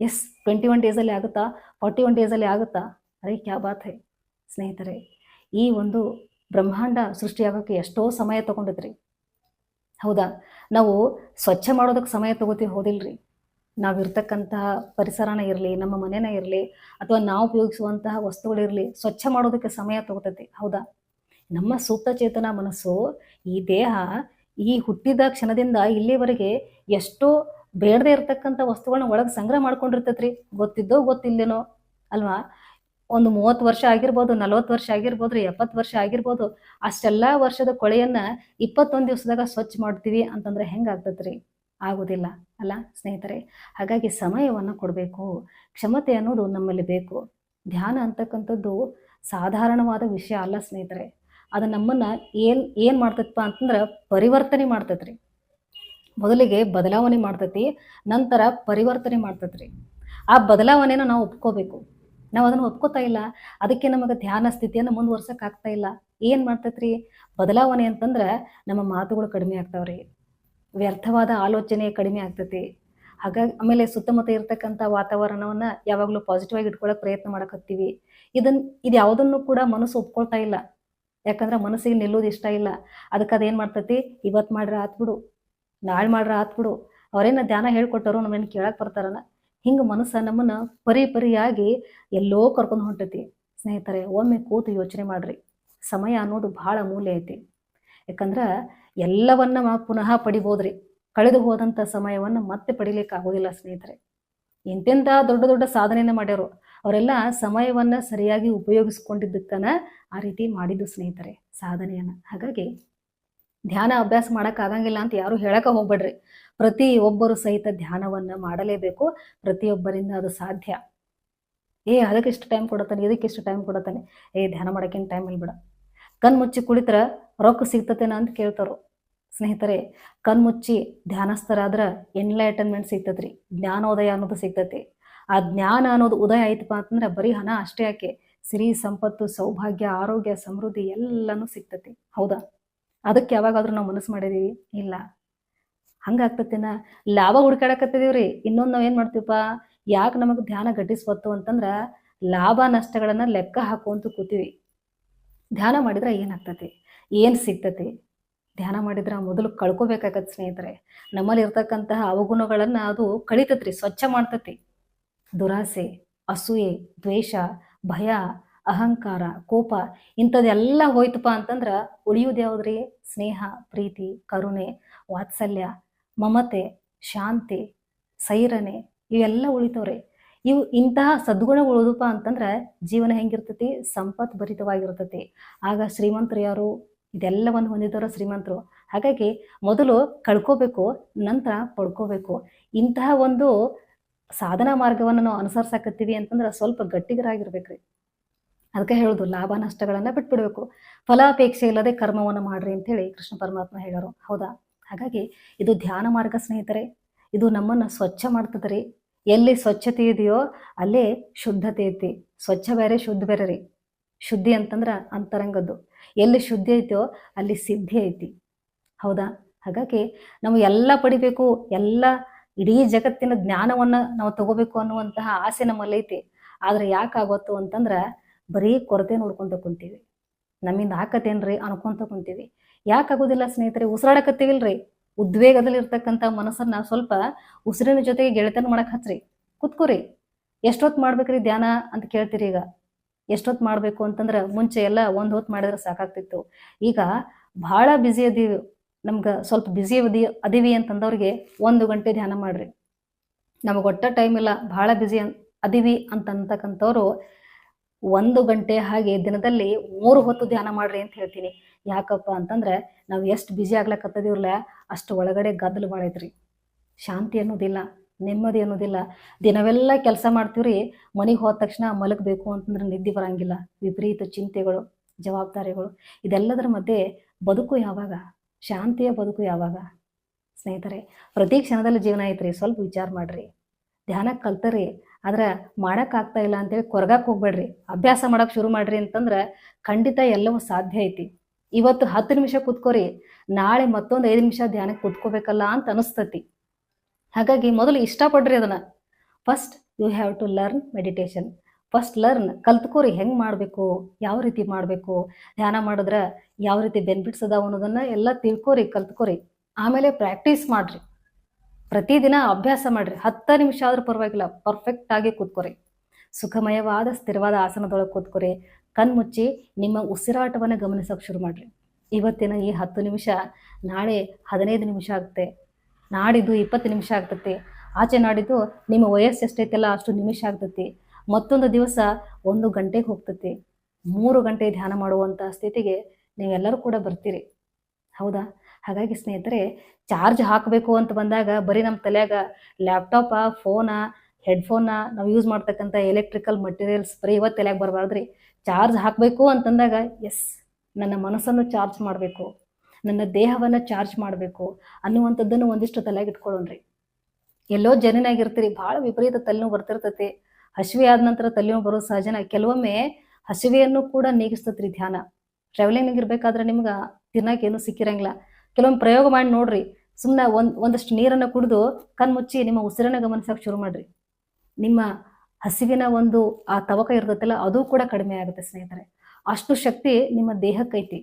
ಎಸ್ ಟ್ವೆಂಟಿ ಒನ್ ಡೇಸಲ್ಲಿ ಆಗುತ್ತಾ? ಫಾರ್ಟಿ ಒನ್ ಡೇಸಲ್ಲಿ ಆಗುತ್ತಾ? ಅರೆ, ಕ್ಯಾ ಬಾತ್ ಸ್ನೇಹಿತರೆ, ಈ ಒಂದು ಬ್ರಹ್ಮಾಂಡ ಸೃಷ್ಟಿಯಾಗೋಕ್ಕೆ ಎಷ್ಟೋ ಸಮಯ ತಗೊಂಡಿದ್ರಿ. ಹೌದಾ? ನಾವು ಸ್ವಚ್ಛ ಮಾಡೋದಕ್ಕೆ ಸಮಯ ತಗೋತೀವಿ ಹೋದಿಲ್ರಿ. ನಾವಿರ್ತಕ್ಕಂತಹ ಪರಿಸರನ ಇರಲಿ, ನಮ್ಮ ಮನೆನ ಇರಲಿ, ಅಥವಾ ನಾವು ಉಪಯೋಗಿಸುವಂತಹ ವಸ್ತುಗಳಿರಲಿ ಸ್ವಚ್ಛ ಮಾಡೋದಕ್ಕೆ ಸಮಯ ತಗೋತೈತಿ ಹೌದಾ? ನಮ್ಮ ಸೂಕ್ತ ಚೇತನ ಮನಸ್ಸು, ಈ ದೇಹ, ಈ ಹುಟ್ಟಿದ ಕ್ಷಣದಿಂದ ಇಲ್ಲಿವರೆಗೆ ಎಷ್ಟೋ ಬೇಡದೇ ಇರತಕ್ಕಂಥ ವಸ್ತುಗಳನ್ನ ಒಳಗೆ ಸಂಗ್ರಹ ಮಾಡ್ಕೊಂಡಿರ್ತೈತ್ರಿ. ಗೊತ್ತಿದ್ದೋ ಗೊತ್ತಿಲ್ಲೇನೋ, ಅಲ್ವಾ? ಒಂದು ಮೂವತ್ತು ವರ್ಷ ಆಗಿರ್ಬೋದು, ನಲವತ್ತು ವರ್ಷ ಆಗಿರ್ಬೋದು, ರೀ ಎಪ್ಪತ್ತು ವರ್ಷ ಆಗಿರ್ಬೋದು, ಅಷ್ಟೆಲ್ಲ ವರ್ಷದ ಕೊಳೆಯನ್ನ ಇಪ್ಪತ್ತೊಂದು ದಿವಸದಾಗ ಸ್ವಚ್ಛ ಮಾಡ್ತೀವಿ ಅಂತಂದ್ರೆ ಹೆಂಗಾಗ್ತದ್ರಿ ಆಗೋದಿಲ್ಲ ಅಲ್ಲ ಸ್ನೇಹಿತರೆ? ಹಾಗಾಗಿ ಸಮಯವನ್ನು ಕೊಡಬೇಕು. ಕ್ಷಮತೆ ಅನ್ನೋದು ನಮ್ಮಲ್ಲಿ ಬೇಕು. ಧ್ಯಾನ ಅಂತಕ್ಕಂಥದ್ದು ಸಾಧಾರಣವಾದ ವಿಷಯ ಅಲ್ಲ ಸ್ನೇಹಿತರೆ. ಅದು ನಮ್ಮನ್ನು ಏನು ಏನು ಮಾಡ್ತೈತಪ್ಪ ಅಂತಂದ್ರೆ ಪರಿವರ್ತನೆ ಮಾಡ್ತೈತ್ರಿ. ಮೊದಲಿಗೆ ಬದಲಾವಣೆ ಮಾಡ್ತೈತಿ, ನಂತರ ಪರಿವರ್ತನೆ ಮಾಡ್ತೈತ್ರಿ. ಆ ಬದಲಾವಣೆನ ನಾವು ಒಪ್ಕೋಬೇಕು. ನಾವು ಅದನ್ನು ಒಪ್ಕೋತಾ ಇಲ್ಲ, ಅದಕ್ಕೆ ನಮಗೆ ಧ್ಯಾನ ಸ್ಥಿತಿಯನ್ನು ಮುಂದುವರ್ಸೋಕ್ಕಾಗ್ತಾ ಇಲ್ಲ. ಏನು ಮಾಡ್ತೈತ್ರಿ? ಬದಲಾವಣೆ ಅಂತಂದ್ರೆ ನಮ್ಮ ಮಾತುಗಳು ಕಡಿಮೆ ಆಗ್ತಾವ್ರಿ. ವ್ಯರ್ಥವಾದ ಆಲೋಚನೆ ಕಡಿಮೆ ಆಗ್ತೈತಿ. ಹಾಗಾಗಿ ಆಮೇಲೆ ಸುತ್ತಮುತ್ತ ಇರ್ತಕ್ಕಂಥ ವಾತಾವರಣವನ್ನ ಯಾವಾಗಲೂ ಪಾಸಿಟಿವ್ ಆಗಿ ಇಟ್ಕೊಳ್ಳೋಕೆ ಪ್ರಯತ್ನ ಮಾಡಕತ್ತೀವಿ. ಇದನ್, ಇದು ಯಾವುದನ್ನು ಕೂಡ ಮನಸ್ಸು ಒಪ್ಕೊಳ್ತಾ ಇಲ್ಲ. ಯಾಕಂದ್ರೆ ಮನಸ್ಸಿಗೆ ನಿಲ್ಲೋದು ಇಷ್ಟ ಇಲ್ಲ. ಅದಕ್ಕೆ ಅದೇನ್ ಮಾಡ್ತೈತಿ? ಇವತ್ತು ಮಾಡ್ರ ಆತ್ಬಿಡು ನಾಳೆ ಮಾಡ್ರ ಆತ್ಬಿಡು ಅವ್ರೇನ ಧ್ಯಾನ ಹೇಳ್ಕೊಟ್ಟರು ನಮ್ಮೇನ್ ಕೇಳಕ್ ಬರ್ತಾರನ ಹಿಂಗ ಮನಸ್ಸ ನಮ್ಮನ್ನ ಪರಿ ಪರಿಯಾಗಿ ಎಲ್ಲೋ ಕರ್ಕೊಂಡು ಹೊಂಟತಿ. ಸ್ನೇಹಿತರೆ, ಒಮ್ಮೆ ಕೂತು ಯೋಚನೆ ಮಾಡ್ರಿ. ಸಮಯ ಅನ್ನೋದು ಬಹಳ ಅಮೂಲ್ಯ ಐತಿ. ಯಾಕಂದ್ರ ಎಲ್ಲವನ್ನ ಪುನಃ ಪಡಿಬೋದ್ರಿ. ಕಳೆದು ಹೋದಂಥ ಸಮಯವನ್ನ ಮತ್ತೆ ಪಡಿಲಿಕ್ಕೆ ಆಗೋದಿಲ್ಲ ಸ್ನೇಹಿತರೆ. ಇಂತೆಂಥ ದೊಡ್ಡ ದೊಡ್ಡ ಸಾಧನೆಯನ್ನು ಮಾಡ್ಯಾರು, ಅವರೆಲ್ಲ ಸಮಯವನ್ನ ಸರಿಯಾಗಿ ಉಪಯೋಗಿಸ್ಕೊಂಡಿದ್ದಕ್ಕನ ಆ ರೀತಿ ಮಾಡಿದ್ದು ಸ್ನೇಹಿತರೆ, ಸಾಧನೆಯನ್ನ. ಹಾಗಾಗಿ ಧ್ಯಾನ ಅಭ್ಯಾಸ ಮಾಡಕ್ ಆಗಂಗಿಲ್ಲ ಅಂತ ಯಾರು ಹೇಳಕ ಹೋಗ್ಬೇಡ್ರಿ. ಪ್ರತಿ ಒಬ್ಬರು ಸಹಿತ ಧ್ಯಾನವನ್ನ ಮಾಡಲೇಬೇಕು. ಪ್ರತಿಯೊಬ್ಬರಿಂದ ಅದು ಸಾಧ್ಯ. ಏ, ಅದಕ್ಕೆ ಇಷ್ಟು ಟೈಮ್ ಕೊಡತಾನೆ ಇದಕ್ಕೆ ಇಷ್ಟು ಟೈಮ್ ಕೊಡತಾನೆ ಏ, ಧ್ಯಾನ ಮಾಡಕ್ಕೇನು ಟೈಮ್ ಇಲ್ಬೇಡ. ಬಿಡ ಕಣ್ ಮುಚ್ಚಿ ಕುಳಿತರ ರೊಕ್ಕ ಸಿಗ್ತತೇನ ಅಂತ ಕೇಳ್ತಾರು. ಸ್ನೇಹಿತರೆ, ಕಣ್ಮುಚ್ಚಿ ಧ್ಯಾನಸ್ಥರಾದ್ರೆ ಎನ್ಲೈಟನ್ಮೆಂಟ್ ಸಿಗ್ತದ್ರಿ, ಜ್ಞಾನೋದಯ ಅನ್ನೋದು ಸಿಗ್ತತಿ. ಆ ಜ್ಞಾನ ಅನ್ನೋದು ಉದಯ ಆಯ್ತಪ್ಪ ಅಂತಂದ್ರೆ ಬರೀ ಹಣ ಅಷ್ಟೇ ಯಾಕೆ ಸಿರಿ, ಸಂಪತ್ತು, ಸೌಭಾಗ್ಯ, ಆರೋಗ್ಯ, ಸಮೃದ್ಧಿ ಎಲ್ಲನೂ ಸಿಗ್ತತಿ. ಹೌದಾ? ಅದಕ್ಕೆ ಯಾವಾಗಾದ್ರೂ ನಾವು ಮನಸ್ಸು ಮಾಡಿದೀವಿ ಇಲ್ಲ. ಹಂಗಾಗ್ತತಿನ ಲಾಭ ಹುಡ್ಕಾಡಕತ್ತಿದೀವ್ರಿ. ಇನ್ನೊಂದು ನಾವ್ ಏನ್ ಮಾಡ್ತೀವಪ್ಪ? ಯಾಕೆ ನಮಗೆ ಧ್ಯಾನ ಗಟ್ಟಿಸ್ಬತ್ತು ಅಂತಂದ್ರ ಲಾಭ ನಷ್ಟಗಳನ್ನ ಲೆಕ್ಕ ಹಾಕುವಂತ ಕೂತೀವಿ. ಧ್ಯಾನ ಮಾಡಿದ್ರೆ ಏನಾಗ್ತತಿ? ಏನ್ ಸಿಗ್ತತಿ? ಧ್ಯಾನ ಮಾಡಿದ್ರೆ ಮೊದಲು ಕಳ್ಕೊಬೇಕಾಗತ್ತೆ ಸ್ನೇಹಿತರೆ. ನಮ್ಮಲ್ಲಿ ಇರ್ತಕ್ಕಂತಹ ಅವಗುಣಗಳನ್ನ ಅದು ಕಳಿತತ್ರಿ, ಸ್ವಚ್ಛ ಮಾಡ್ತತಿ. ದುರಾಸೆ, ಅಸೂಯೆ, ದ್ವೇಷ, ಭಯ, ಅಹಂಕಾರ, ಕೋಪ ಇಂಥದ್ದೆಲ್ಲ ಹೋಯ್ತಪ್ಪ ಅಂತಂದ್ರ ಉಳಿಯೋದು ಯಾವುದ್ರಿ? ಸ್ನೇಹ, ಪ್ರೀತಿ, ಕರುಣೆ, ವಾತ್ಸಲ್ಯ, ಮಮತೆ, ಶಾಂತಿ, ಸೈರನೆ ಇವೆಲ್ಲ ಉಳಿತವ್ರಿ. ಇವು ಇಂತಹ ಸದ್ಗುಣ ಉಳಿದಪ್ಪ ಅಂತಂದ್ರೆ ಜೀವನ ಹೆಂಗಿರ್ತತಿ? ಸಂಪತ್ ಭರಿತವಾಗಿರ್ತತಿ ಆಗ ಶ್ರೀಮಂತರು ಯಾರು? ಇದೆಲ್ಲವನ್ನು ಹೊಂದಿದವರು ಶ್ರೀಮಂತರು. ಹಾಗಾಗಿ ಮೊದಲು ಕಳ್ಕೋಬೇಕು, ನಂತರ ಪಡ್ಕೋಬೇಕು. ಇಂತಹ ಒಂದು ಸಾಧನಾ ಮಾರ್ಗವನ್ನು ನಾವು ಅನುಸರಿಸಾಕತ್ತೀವಿ ಅಂತಂದ್ರೆ ಸ್ವಲ್ಪ ಗಟ್ಟಿಗರಾಗಿರ್ಬೇಕ್ರಿ. ಅದಕ್ಕೆ ಹೇಳೋದು, ಲಾಭ ನಷ್ಟಗಳನ್ನ ಬಿಟ್ಬಿಡ್ಬೇಕು. ಫಲಾಪೇಕ್ಷೆ ಇಲ್ಲದೆ ಕರ್ಮವನ್ನು ಮಾಡ್ರಿ ಅಂತ ಹೇಳಿ ಕೃಷ್ಣ ಪರಮಾತ್ಮ ಹೇಳೋರು. ಹೌದಾ? ಹಾಗಾಗಿ ಇದು ಧ್ಯಾನ ಮಾರ್ಗ ಸ್ನೇಹಿತರೆ, ಇದು ನಮ್ಮನ್ನ ಸ್ವಚ್ಛ ಮಾಡ್ತದ್ರಿ ಎಲ್ಲಿ ಸ್ವಚ್ಛತೆ ಇದೆಯೋ ಅಲ್ಲೇ ಶುದ್ಧತೆ ಐತಿ. ಸ್ವಚ್ಛ ಬೇರೆ, ಶುದ್ಧ ಬೇರೆ ರೀ. ಶುದ್ಧಿ ಅಂತಂದ್ರ ಅಂತರಂಗದ್ದು. ಎಲ್ಲಿ ಶುದ್ಧಿ ಐತೋ ಅಲ್ಲಿ ಸಿದ್ಧಿ ಐತಿ. ಹೌದಾ? ಹಾಗಾಗಿ ನಾವು ಎಲ್ಲ ಪಡಿಬೇಕು, ಎಲ್ಲ ಇಡೀ ಜಗತ್ತಿನ ಜ್ಞಾನವನ್ನ ನಾವು ತಗೋಬೇಕು ಅನ್ನುವಂತಹ ಆಸೆ ನಮ್ಮಲ್ಲಿ ಐತಿ. ಆದ್ರೆ ಯಾಕಾಗೋತ್ತು ಅಂತಂದ್ರ ಬರೀ ಕೊರತೆ ನೋಡ್ಕೊಂತ ಕುಂತೀವಿ. ನಮ್ಮಿಂದ ಆಕತೇನ್ರಿ ಅನ್ಕೊಂತ ಕುಂತೀವಿ. ಯಾಕಾಗೋದಿಲ್ಲ ಸ್ನೇಹಿತರೆ, ಉಸಿರಾಡಕತ್ತೀವಿಲ್ರಿ. ಉದ್ವೇಗದಲ್ಲಿ ಇರ್ತಕ್ಕಂಥ ಮನಸ್ಸನ್ನ ಸ್ವಲ್ಪ ಉಸಿರಿನ ಜೊತೆಗೆ ಗೆಳೆತನ ಮಾಡಕ್ ಹಚ್ರಿ. ಕುತ್ಕೋರಿ. ಎಷ್ಟೊತ್ತು ಮಾಡ್ಬೇಕ್ರಿ ಧ್ಯಾನ ಅಂತ ಕೇಳ್ತೀರಿ ಈಗ. ಎಷ್ಟೊತ್ತು ಮಾಡಬೇಕು ಅಂತಂದ್ರೆ ಮುಂಚೆ ಎಲ್ಲ ಒಂದು ಹೊತ್ತು ಮಾಡಿದ್ರೆ ಸಾಕಾಗ್ತಿತ್ತು. ಈಗ ಭಾಳ ಬ್ಯುಸಿ ಅದೀವಿ. ನಮ್ಗೆ ಸ್ವಲ್ಪ ಬ್ಯುಸಿ ಅದಿ ಅದೀವಿ ಅಂತಂದವ್ರಿಗೆ ಒಂದು ಗಂಟೆ ಧ್ಯಾನ ಮಾಡ್ರಿ. ನಮಗೆ ಒಟ್ಟ ಟೈಮ್ ಇಲ್ಲ, ಭಾಳ ಬ್ಯುಸಿ ಅದೀವಿ ಅಂತಂತಕ್ಕಂಥವ್ರು ಒಂದು ಗಂಟೆ ಹಾಗೆ ದಿನದಲ್ಲಿ ಮೂರು ಹೊತ್ತು ಧ್ಯಾನ ಮಾಡ್ರಿ ಅಂತ ಹೇಳ್ತೀನಿ. ಯಾಕಪ್ಪ ಅಂತಂದ್ರೆ ನಾವು ಎಷ್ಟು ಬ್ಯುಸಿ ಆಗ್ಲಕತ್ತದಿವ್ರಲ್ಲ ಅಷ್ಟು ಒಳಗಡೆ ಗದ್ದಲು ಭಾಳ ಐತ್ರಿ ಶಾಂತಿ ಅನ್ನೋದಿಲ್ಲ. ನೆಮ್ಮದಿ ಅನ್ನೋದಿಲ್ಲ. ದಿನವೆಲ್ಲ ಕೆಲಸ ಮಾಡ್ತೀವ್ರಿ, ಮನೆಗೆ ಹೋದ ತಕ್ಷಣ ಮಲಗಬೇಕು ಅಂತಂದ್ರೆ ನಿದ್ದೆ ಬರಂಗಿಲ್ಲ. ವಿಪರೀತ ಚಿಂತೆಗಳು, ಜವಾಬ್ದಾರಿಗಳು. ಇದೆಲ್ಲದರ ಮಧ್ಯೆ ಬದುಕು ಯಾವಾಗ? ಶಾಂತಿಯ ಬದುಕು ಯಾವಾಗ? ಸ್ನೇಹಿತರೆ, ಪ್ರತಿ ಕ್ಷಣದಲ್ಲಿ ಜೀವನ ಐತ್ರಿ. ಸ್ವಲ್ಪ ವಿಚಾರ ಮಾಡ್ರಿ. ಧ್ಯಾನ ಕಲ್ತರಿ. ಆದ್ರೆ ಮಾಡಕ್ ಆಗ್ತಾ ಇಲ್ಲ ಅಂತೇಳಿ ಕೊರಗಾಕ್ ಹೋಗ್ಬೇಡ್ರಿ. ಅಭ್ಯಾಸ ಮಾಡಕ್ ಶುರು ಮಾಡ್ರಿ ಅಂತಂದ್ರೆ ಖಂಡಿತ ಎಲ್ಲವೂ ಸಾಧ್ಯ ಐತಿ. ಇವತ್ತು ಹತ್ತು ನಿಮಿಷ ಕೂತ್ಕೋರಿ, ನಾಳೆ ಮತ್ತೊಂದು ಐದು ನಿಮಿಷ ಧ್ಯಾನಕ್ಕೆ ಕೂತ್ಕೋಬೇಕಲ್ಲ ಅಂತ ಅನಿಸ್ತತಿ. ಹಾಗಾಗಿ ಮೊದಲು ಇಷ್ಟಪಡ್ರಿ ಅದನ್ನ. First you have to learn meditation first learn ಕಲ್ತ್ಕೋರಿ ಹೆಂಗ್ ಮಾಡಬೇಕು, ಯಾವ ರೀತಿ ಮಾಡಬೇಕು, ಧ್ಯಾನ ಮಾಡಿದ್ರೆ ಯಾವ ರೀತಿ ಬೆನಿಫಿಟ್ಸ್ ಅದಾವ ಅನ್ನೋದನ್ನ ಎಲ್ಲ ತಿಳ್ಕೊರಿ, ಕಲ್ತ್ಕೋರಿ. ಆಮೇಲೆ ಪ್ರಾಕ್ಟೀಸ್ ಮಾಡ್ರಿ. ಪ್ರತಿದಿನ ಅಭ್ಯಾಸ ಮಾಡ್ರಿ. ಹತ್ತು ನಿಮಿಷ ಆದ್ರೂ ಪರವಾಗಿಲ್ಲ ಪರ್ಫೆಕ್ಟ್ ಆಗಿ ಕೂತ್ಕೋರಿ. ಸುಖಮಯವಾದ, ಸ್ಥಿರವಾದ ಆಸನದೊಳಗೆ ಕೂತ್ಕೋರಿ. ಕಣ್ಮುಚ್ಚಿ ನಿಮ್ಮ ಉಸಿರಾಟವನ್ನ ಗಮನಿಸೋಕೆ ಶುರು ಮಾಡ್ರಿ. ಇವತ್ತಿನ ಈ ಹತ್ತು ನಿಮಿಷ ನಾಳೆ ಹದಿನೈದು ನಿಮಿಷ ಆಗುತ್ತೆ. ನಾಡಿದ್ದು ಇಪ್ಪತ್ತು ನಿಮಿಷ ಆಗ್ತೈತಿ. ಆಚೆ ನಾಡಿದ್ದು ನಿಮ್ಮ ವಯಸ್ಸು ಎಷ್ಟೈತಲ್ಲ ಅಷ್ಟು ನಿಮಿಷ ಆಗ್ತೈತಿ. ಮತ್ತೊಂದು ದಿವಸ ಒಂದು ಗಂಟೆಗೆ ಹೋಗ್ತೈತಿ. ಮೂರು ಗಂಟೆ ಧ್ಯಾನ ಮಾಡುವಂಥ ಸ್ಥಿತಿಗೆ ನೀವೆಲ್ಲರೂ ಕೂಡ ಬರ್ತೀರಿ. ಹೌದಾ? ಹಾಗಾಗಿ ಸ್ನೇಹಿತರೆ, ಚಾರ್ಜ್ ಹಾಕಬೇಕು ಅಂತ ಬಂದಾಗ ಬರೀ ನಮ್ಮ ತಲೆಯಾಗ ಲ್ಯಾಪ್ಟಾಪ, ಫೋನ ಹೆಡ್ಫೋನ್ನ ನಾವು ಯೂಸ್ ಮಾಡ್ತಕ್ಕಂಥ ಎಲೆಕ್ಟ್ರಿಕಲ್ ಮಟೀರಿಯಲ್ಸ್ ಬರೀ ಇವತ್ತು ತಲೆಯಾಗ ಬರಬಾರ್ದ್ರಿ. ಚಾರ್ಜ್ ಹಾಕಬೇಕು ಅಂತಂದಾಗ, ಎಸ್, ನನ್ನ ಮನಸ್ಸನ್ನು ಚಾರ್ಜ್ ಮಾಡಬೇಕು. ನನ್ನ ದೇಹವನ್ನ ಚಾರ್ಜ್ ಮಾಡಬೇಕು ಅನ್ನುವಂಥದ್ದನ್ನು ಒಂದಿಷ್ಟು ತಲೆಯಾಗ ಇಟ್ಕೊಳ್ಳೋಣ್ರಿ. ಎಲ್ಲೋ ಜನನಾಗಿರ್ತೀರಿ, ಭಾಳ ವಿಪರೀತ ತಲೆನೋವು ಬರ್ತಿರ್ತೈತಿ. ಹಸಿವೆ ಆದ ನಂತರ ತಲೆನೋವು ಬರೋ ಸಹಜನ ಕೆಲವೊಮ್ಮೆ ಹಸಿವೆಯನ್ನು ಕೂಡ ನೀಗಿಸ್ತತ್ರಿ ಧ್ಯಾನ. ಟ್ರಾವೆಲಿಂಗ್ ಇರ್ಬೇಕಾದ್ರೆ ನಿಮ್ಗೆ ತಿನ್ನಕ್ಕೆ ಏನು ಸಿಕ್ಕಿರಂಗಿಲ್ಲ. ಕೆಲವೊಮ್ಮೆ ಪ್ರಯೋಗ ಮಾಡಿ ನೋಡ್ರಿ. ಸುಮ್ಮನೆ ಒಂದ್, ಒಂದಷ್ಟು ನೀರನ್ನು ಕುಡಿದು ಕಣ್ಮುಚ್ಚಿ ನಿಮ್ಮ ಉಸಿರನ್ನ ಗಮನಿಸೋಕೆ ಶುರು ಮಾಡ್ರಿ. ನಿಮ್ಮ ಹಸಿವಿನ ಒಂದು ಆ ತವಕ ಇರ್ತೈತಲ್ಲ, ಅದು ಕೂಡ ಕಡಿಮೆ ಆಗುತ್ತೆ ಸ್ನೇಹಿತರೆ. ಅಷ್ಟು ಶಕ್ತಿ ನಿಮ್ಮ ದೇಹಕ್ಕೈತಿ.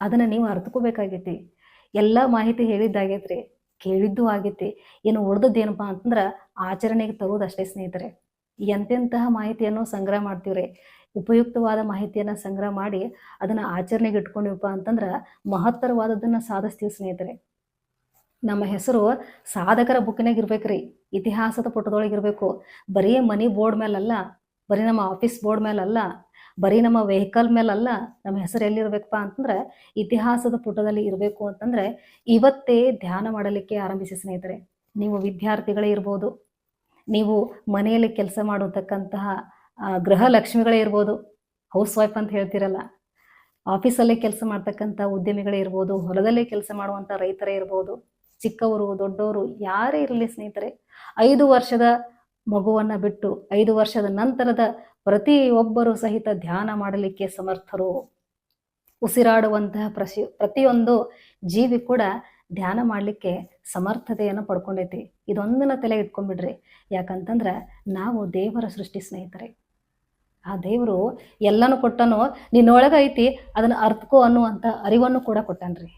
ಅದನ್ನ ನೀವು ಅರ್ಥಕೋಬೇಕಾಗೈತಿ ಎಲ್ಲ ಮಾಹಿತಿ ಹೇಳಿದ್ದಾಗೈತ್ರಿ, ಕೇಳಿದ್ದು ಆಗೈತಿ. ಏನು ಉಳ್ದದ್ದು ಏನಪ್ಪಾ ಅಂತಂದ್ರ ಆಚರಣೆಗೆ ತಗೋದಷ್ಟೇ ಸ್ನೇಹಿತರೆ. ಎಂತೆಂತಹ ಮಾಹಿತಿಯನ್ನು ಸಂಗ್ರಹ ಮಾಡ್ತೀವ್ರಿ? ಉಪಯುಕ್ತವಾದ ಮಾಹಿತಿಯನ್ನು ಸಂಗ್ರಹ ಮಾಡಿ ಅದನ್ನ ಆಚರಣೆಗೆ ಇಟ್ಕೊಂಡಿವಪ್ಪ ಅಂತಂದ್ರ ಮಹತ್ತರವಾದದನ್ನ ಸಾಧಿಸ್ತೀವಿ ಸ್ನೇಹಿತರೆ. ನಮ್ಮ ಹೆಸರು ಸಾಧಕರ ಬುಕ್ಕಿನಾಗ ಇರ್ಬೇಕ್ರಿ, ಇತಿಹಾಸದ ಪುಟದೊಳಗೆ ಇರಬೇಕು. ಬರೀ ಮನಿ ಬೋರ್ಡ್ ಮೇಲಲ್ಲ, ಬರೀ ನಮ್ಮ ಆಫೀಸ್ ಬೋರ್ಡ್ ಮೇಲಲ್ಲ ಬರೀ ನಮ್ಮ ವೆಹಿಕಲ್ ಮೇಲಲ್ಲ, ನಮ್ಮ ಹೆಸರು ಎಲ್ಲಿರ್ಬೇಕಪ್ಪ ಅಂತಂದ್ರೆ, ಇತಿಹಾಸದ ಪುಟದಲ್ಲಿ ಇರಬೇಕು ಅಂತಂದ್ರೆ, ಇವತ್ತೇ ಧ್ಯಾನ ಮಾಡಲಿಕ್ಕೆ ಆರಂಭಿಸಿ ಸ್ನೇಹಿತರೆ. ನೀವು ವಿದ್ಯಾರ್ಥಿಗಳೇ ಇರ್ಬೋದು, ನೀವು ಮನೆಯಲ್ಲಿ ಕೆಲಸ ಮಾಡತಕ್ಕಂತಹ ಗೃಹಲಕ್ಷ್ಮಿಗಳೇ ಗೃಹ ಲಕ್ಷ್ಮಿಗಳೇ ಇರ್ಬೋದು ಹೌಸ್ ವೈಫ್ ಅಂತ ಹೇಳ್ತಿರಲ್ಲ. ಆಫೀಸಲ್ಲೇ ಕೆಲಸ ಮಾಡ್ತಕ್ಕಂಥ ಉದ್ಯಮಿಗಳೇ ಇರ್ಬೋದು, ಹೊಲದಲ್ಲೇ ಕೆಲಸ ಮಾಡುವಂಥ ರೈತರೇ ಇರ್ಬೋದು, ಚಿಕ್ಕವರು, ದೊಡ್ಡವರು, ಯಾರೇ ಇರಲಿ ಸ್ನೇಹಿತರೆ, ಐದು ವರ್ಷದ ಮಗುವನ್ನ ಬಿಟ್ಟು, ಐದು ವರ್ಷದ ನಂತರದ ಪ್ರತಿಯೊಬ್ಬರು ಸಹಿತ ಧ್ಯಾನ ಮಾಡಲಿಕ್ಕೆ ಸಮರ್ಥರು. ಉಸಿರಾಡುವಂತಹ ಪ್ರಶಿ, ಪ್ರತಿಯೊಂದು ಜೀವಿ ಕೂಡ ಧ್ಯಾನ ಮಾಡಲಿಕ್ಕೆ ಸಮರ್ಥತೆಯನ್ನು ಪಡ್ಕೊಂಡೈತಿ. ಇದೊಂದನ್ನ ತಲೆ ಇಟ್ಕೊಂಡ್ಬಿಡ್ರಿ. ಯಾಕಂತಂದ್ರೆ ನಾವು ದೇವರ ಸೃಷ್ಟಿ ಸ್ನೇಹಿತರೆ. ಆ ದೇವರು ಎಲ್ಲನೂ ಕೊಟ್ಟನು ನಿನ್ನೊಳಗೆ ಐತಿ, ಅದನ್ನ ಅರ್ಥಕೋ ಅನ್ನುವಂಥ ಅರಿವನ್ನು ಕೂಡ ಕೊಟ್ಟನ್ರಿ.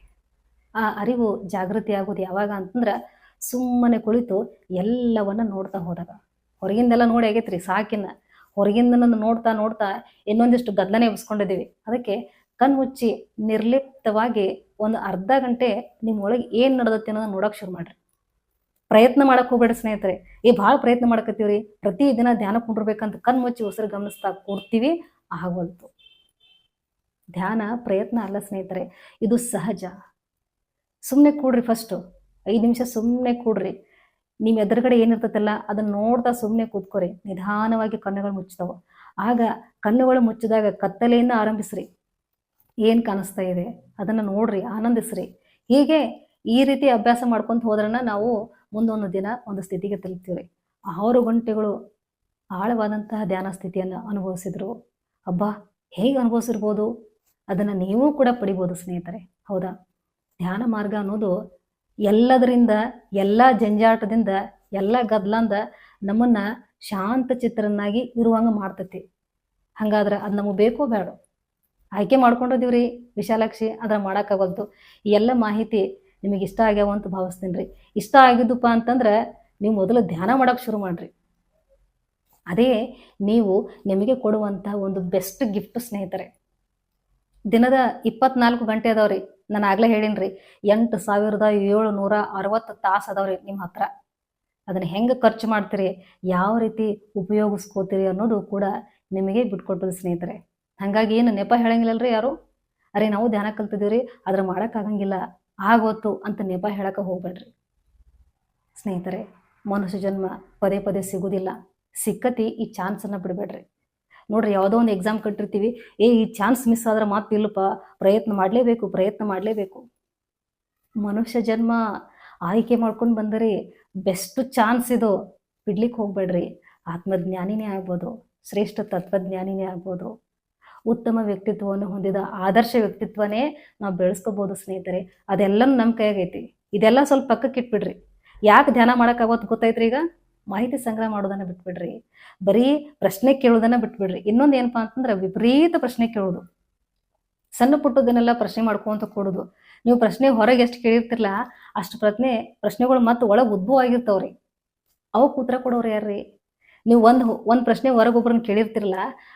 ಆ ಅರಿವು ಜಾಗೃತಿ ಆಗೋದು ಯಾವಾಗ ಅಂತಂದ್ರೆ ಸುಮ್ಮನೆ ಕುಳಿತು ಎಲ್ಲವನ್ನ ನೋಡ್ತಾ ಹೋದಾಗ. ಹೊರಗಿಂದೆಲ್ಲ ನೋಡಿ ಆಗೈತ್ರಿ, ಸಾಕಿನ. ಹೊರಗಿಂದ ನೋಡ್ತಾ ನೋಡ್ತಾ ಇನ್ನೊಂದಿಷ್ಟು ಗದ್ದಲನೆ ಎಬ್ಸ್ಕೊಂಡಿದ್ದೀವಿ ಅದಕ್ಕೆ ಕಣ್ಮುಚ್ಚಿ ನಿರ್ಲಿಪ್ತವಾಗಿ ಒಂದು ಅರ್ಧ ಗಂಟೆ ನಿಮ್ಮ ಒಳಗೆ ಏನು ನಡೆದತ್ತೆ ಅನ್ನೋದನ್ನ ನೋಡೋಕೆ ಶುರು ಮಾಡ್ರಿ. ಪ್ರಯತ್ನ ಮಾಡಕ್ ಹೋಗ್ಬೇಡ ಸ್ನೇಹಿತರೆ. ಈ ಭಾಳ ಪ್ರಯತ್ನ ಮಾಡಕತ್ತೀವ್ರಿ. ಪ್ರತಿ ದಿನ ಧ್ಯಾನ ಕುಂಡಿರ್ಬೇಕಂತ ಕಣ್ಮುಚ್ಚಿ ಉಸಿರು ಗಮನಿಸ್ತಾ ಕೂಡ್ತೀವಿ ಆಗೋಲ್ತು. ಧ್ಯಾನ ಪ್ರಯತ್ನ ಅಲ್ಲ ಸ್ನೇಹಿತರೆ. ಇದು ಸಹಜ. ಸುಮ್ಮನೆ ಕೂಡ್ರಿ ಫಸ್ಟು ಐದು ನಿಮಿಷ ಸುಮ್ಮನೆ ಕೂಡ್ರಿ. ನಿಮ್ಮ ಎದುರುಗಡೆ ಏನಿರ್ತೈತಲ್ಲ, ಅದನ್ನ ನೋಡ್ತಾ ಸುಮ್ಮನೆ ಕೂತ್ಕೊರಿ. ನಿಧಾನವಾಗಿ ಕಣ್ಣುಗಳು ಮುಚ್ಚುತ್ತವೆ ಆಗ ಕಣ್ಣುಗಳು ಮುಚ್ಚಿದಾಗ ಕತ್ತಲೆಯಿಂದ ಆರಂಭಿಸ್ರಿ. ಏನು ಕಾಣಿಸ್ತಾ ಇದೆ? ಅದನ್ನು ನೋಡ್ರಿ, ಆನಂದಿಸ್ರಿ. ಹೀಗೆ ಈ ರೀತಿ ಅಭ್ಯಾಸ ಮಾಡ್ಕೊಂತ ಹೋದ್ರನ್ನ ನಾವು ಮುಂದೊಂದು ದಿನ ಒಂದು ಸ್ಥಿತಿಗೆ ತಲುಪ್ತೀವಿ. ಆರು ಗಂಟೆಗಳು ಆಳವಾದಂತಹ ಧ್ಯಾನ ಸ್ಥಿತಿಯನ್ನು ಅನುಭವಿಸಿದ್ರು. ಅಬ್ಬಾ, ಹೇಗೆ ಅನುಭವಿಸಿರ್ಬೋದು? ಅದನ್ನು ನೀವು ಕೂಡ ಪಡಿಬೋದು ಸ್ನೇಹಿತರೆ. ಹೌದಾ? ಧ್ಯಾನ ಮಾರ್ಗ ಅನ್ನೋದು ಎಲ್ಲದರಿಂದ, ಎಲ್ಲ ಜಂಜಾಟದಿಂದ, ಎಲ್ಲ ಗದ್ಲಂದ ನಮ್ಮನ್ನ ಶಾಂತ ಚಿತ್ರನಾಗಿ ಇರುವಂಗೆ ಮಾಡ್ತತಿ. ಹಂಗಾದ್ರೆ ಅದು ನಮಗೆ ಬೇಕೋ ಬೇಡ. ಆಯ್ಕೆ ಮಾಡ್ಕೊಂಡಿದೀವ್ರಿ ವಿಶಾಲಾಕ್ಷಿ, ಅದ್ರ ಮಾಡೋಕ್ಕಾಗಲ್ತು ಈ ಎಲ್ಲ ಮಾಹಿತಿ ನಿಮಗೆ ಇಷ್ಟ ಆಗ್ಯಾವ ಅಂತ ಭಾವಿಸ್ತೀನಿ ರೀ ಇಷ್ಟ ಆಗಿದ್ದಪ್ಪ ಅಂತಂದ್ರೆ ನೀವು ಮೊದಲು ಧ್ಯಾನ ಮಾಡೋಕೆ ಶುರು ಮಾಡ್ರಿ. ಅದೇ ನೀವು ನಿಮಗೆ ಕೊಡುವಂಥ ಒಂದು ಬೆಸ್ಟ್ ಗಿಫ್ಟ್ ಸ್ನೇಹಿತರೆ. ದಿನದ ಇಪ್ಪತ್ನಾಲ್ಕು ಗಂಟೆ ಅದಾವ್ರಿ. ನಾನು ಆಗ್ಲೇ ಹೇಳೀನಿ ಎಂಟು ಸಾವಿರದ ಏಳು ನೂರ ಅರವತ್ತು ತಾಸು ಅದಾವ್ರಿ ನಿಮ್ಮ ಹತ್ರ. ಅದನ್ನು ಹೆಂಗೆ ಖರ್ಚು ಮಾಡ್ತೀರಿ, ಯಾವ ರೀತಿ ಉಪಯೋಗಿಸ್ಕೋತೀರಿ ಅನ್ನೋದು ಕೂಡ ನಿಮಗೆ ಬಿಟ್ಕೊಟ್ಟದ ಸ್ನೇಹಿತರೆ. ಹಾಗಾಗಿ ಏನು ನೆಪ ಹೇಳಂಗಿಲ್ಲಲ್ರಿ ಯಾರು? ಅರೆ ನಾವು ಧ್ಯಾನ ಕಲ್ತಿದ್ದೀವ್ರಿ ಅದ್ರ ಆಗಂಗಿಲ್ಲ, ಆಗೋತು ಅಂತ ನೆಪ ಹೇಳಕ್ಕೆ ಹೋಗ್ಬೇಡ್ರಿ. ಸ್ನೇಹಿತರೆ, ಮನುಷ್ಯ ಜನ್ಮ ಪದೇ ಪದೇ ಸಿಗುದಿಲ್ಲ, ಸಿಕ್ಕತಿ ಈ ಚಾನ್ಸನ್ನು ಬಿಡಬೇಡ್ರಿ. ನೋಡ್ರಿ ಯಾವುದೋ ಒಂದು ಎಕ್ಸಾಮ್ ಕಟ್ಟಿರ್ತೀವಿ. ಏ, ಈ ಚಾನ್ಸ್ ಮಿಸ್ ಆದ್ರೆ ಮಾತು ಇಲ್ಲಪ್ಪ. ಪ್ರಯತ್ನ ಮಾಡಲೇಬೇಕು ಪ್ರಯತ್ನ ಮಾಡಲೇಬೇಕು. ಮನುಷ್ಯ ಜನ್ಮ ಆಯ್ಕೆ ಮಾಡ್ಕೊಂಡು ಬಂದರೆ ಬೆಸ್ಟ್ ಚಾನ್ಸ್ ಇದು. ಬಿಡ್ಲಿಕ್ಕೆ ಹೋಗ್ಬೇಡ್ರಿ. ಆತ್ಮಜ್ಞಾನಿನೇ ಆಗ್ಬೋದು. ಶ್ರೇಷ್ಠ ತತ್ವಜ್ಞಾನಿನೇ ಆಗ್ಬೋದು. ಉತ್ತಮ ವ್ಯಕ್ತಿತ್ವವನ್ನು ಹೊಂದಿದ ಆದರ್ಶ ವ್ಯಕ್ತಿತ್ವನೇ ನಾವು ಬೆಳೆಸ್ಕೋಬೋದು ಸ್ನೇಹಿತರೆ. ಅದೆಲ್ಲ ನಮ್ಮ ಕೈಯಾಗೈತಿ. ಇದೆಲ್ಲ ಸ್ವಲ್ಪ ಪಕ್ಕಕ್ಕೆ ಇಟ್ಬಿಡ್ರಿ ಯಾಕೆ ಧ್ಯಾನ ಮಾಡೋಕ್ಕಾಗೋದು ಗೊತ್ತೈತ್ರಿ ಈಗ ಮಾಹಿತಿ ಸಂಗ್ರಹ ಮಾಡೋದನ್ನ ಬಿಟ್ಬಿಡ್ರಿ. ಬರೀ ಪ್ರಶ್ನೆ ಕೇಳೋದನ್ನ ಬಿಟ್ಬಿಡ್ರಿ. ಇನ್ನೊಂದು ಏನಪ್ಪಾ ಅಂತಂದ್ರೆ ವಿಪರೀತ ಪ್ರಶ್ನೆ ಕೇಳೋದು. ಸಣ್ಣ ಪುಟ್ಟದನ್ನೆಲ್ಲ ಪ್ರಶ್ನೆ ಮಾಡ್ಕೊಂತ ಕೊಡೋದು. ನೀವು ಪ್ರಶ್ನೆ ಹೊರಗೆ ಎಷ್ಟು ಕೇಳಿರ್ತಿರಲ್ಲ ಅಷ್ಟು ಪ್ರಶ್ನೆ ಪ್ರಶ್ನೆಗಳು ಮತ್ತೆ ಒಳಗೆ ಉದ್ಭವ ಆಗಿರ್ತಾವ್ರಿ. ಅವಕ್ಕೆ ಉತ್ತರ ಕೊಡೋರು ಯಾರ್ರಿ? ನೀವು ಒಂದು ಒಂದು ಪ್ರಶ್ನೆ ಹೊರಗೊಬ್ರನ್ನ ಕೇಳಿರ್ತಿರಲ್ಲ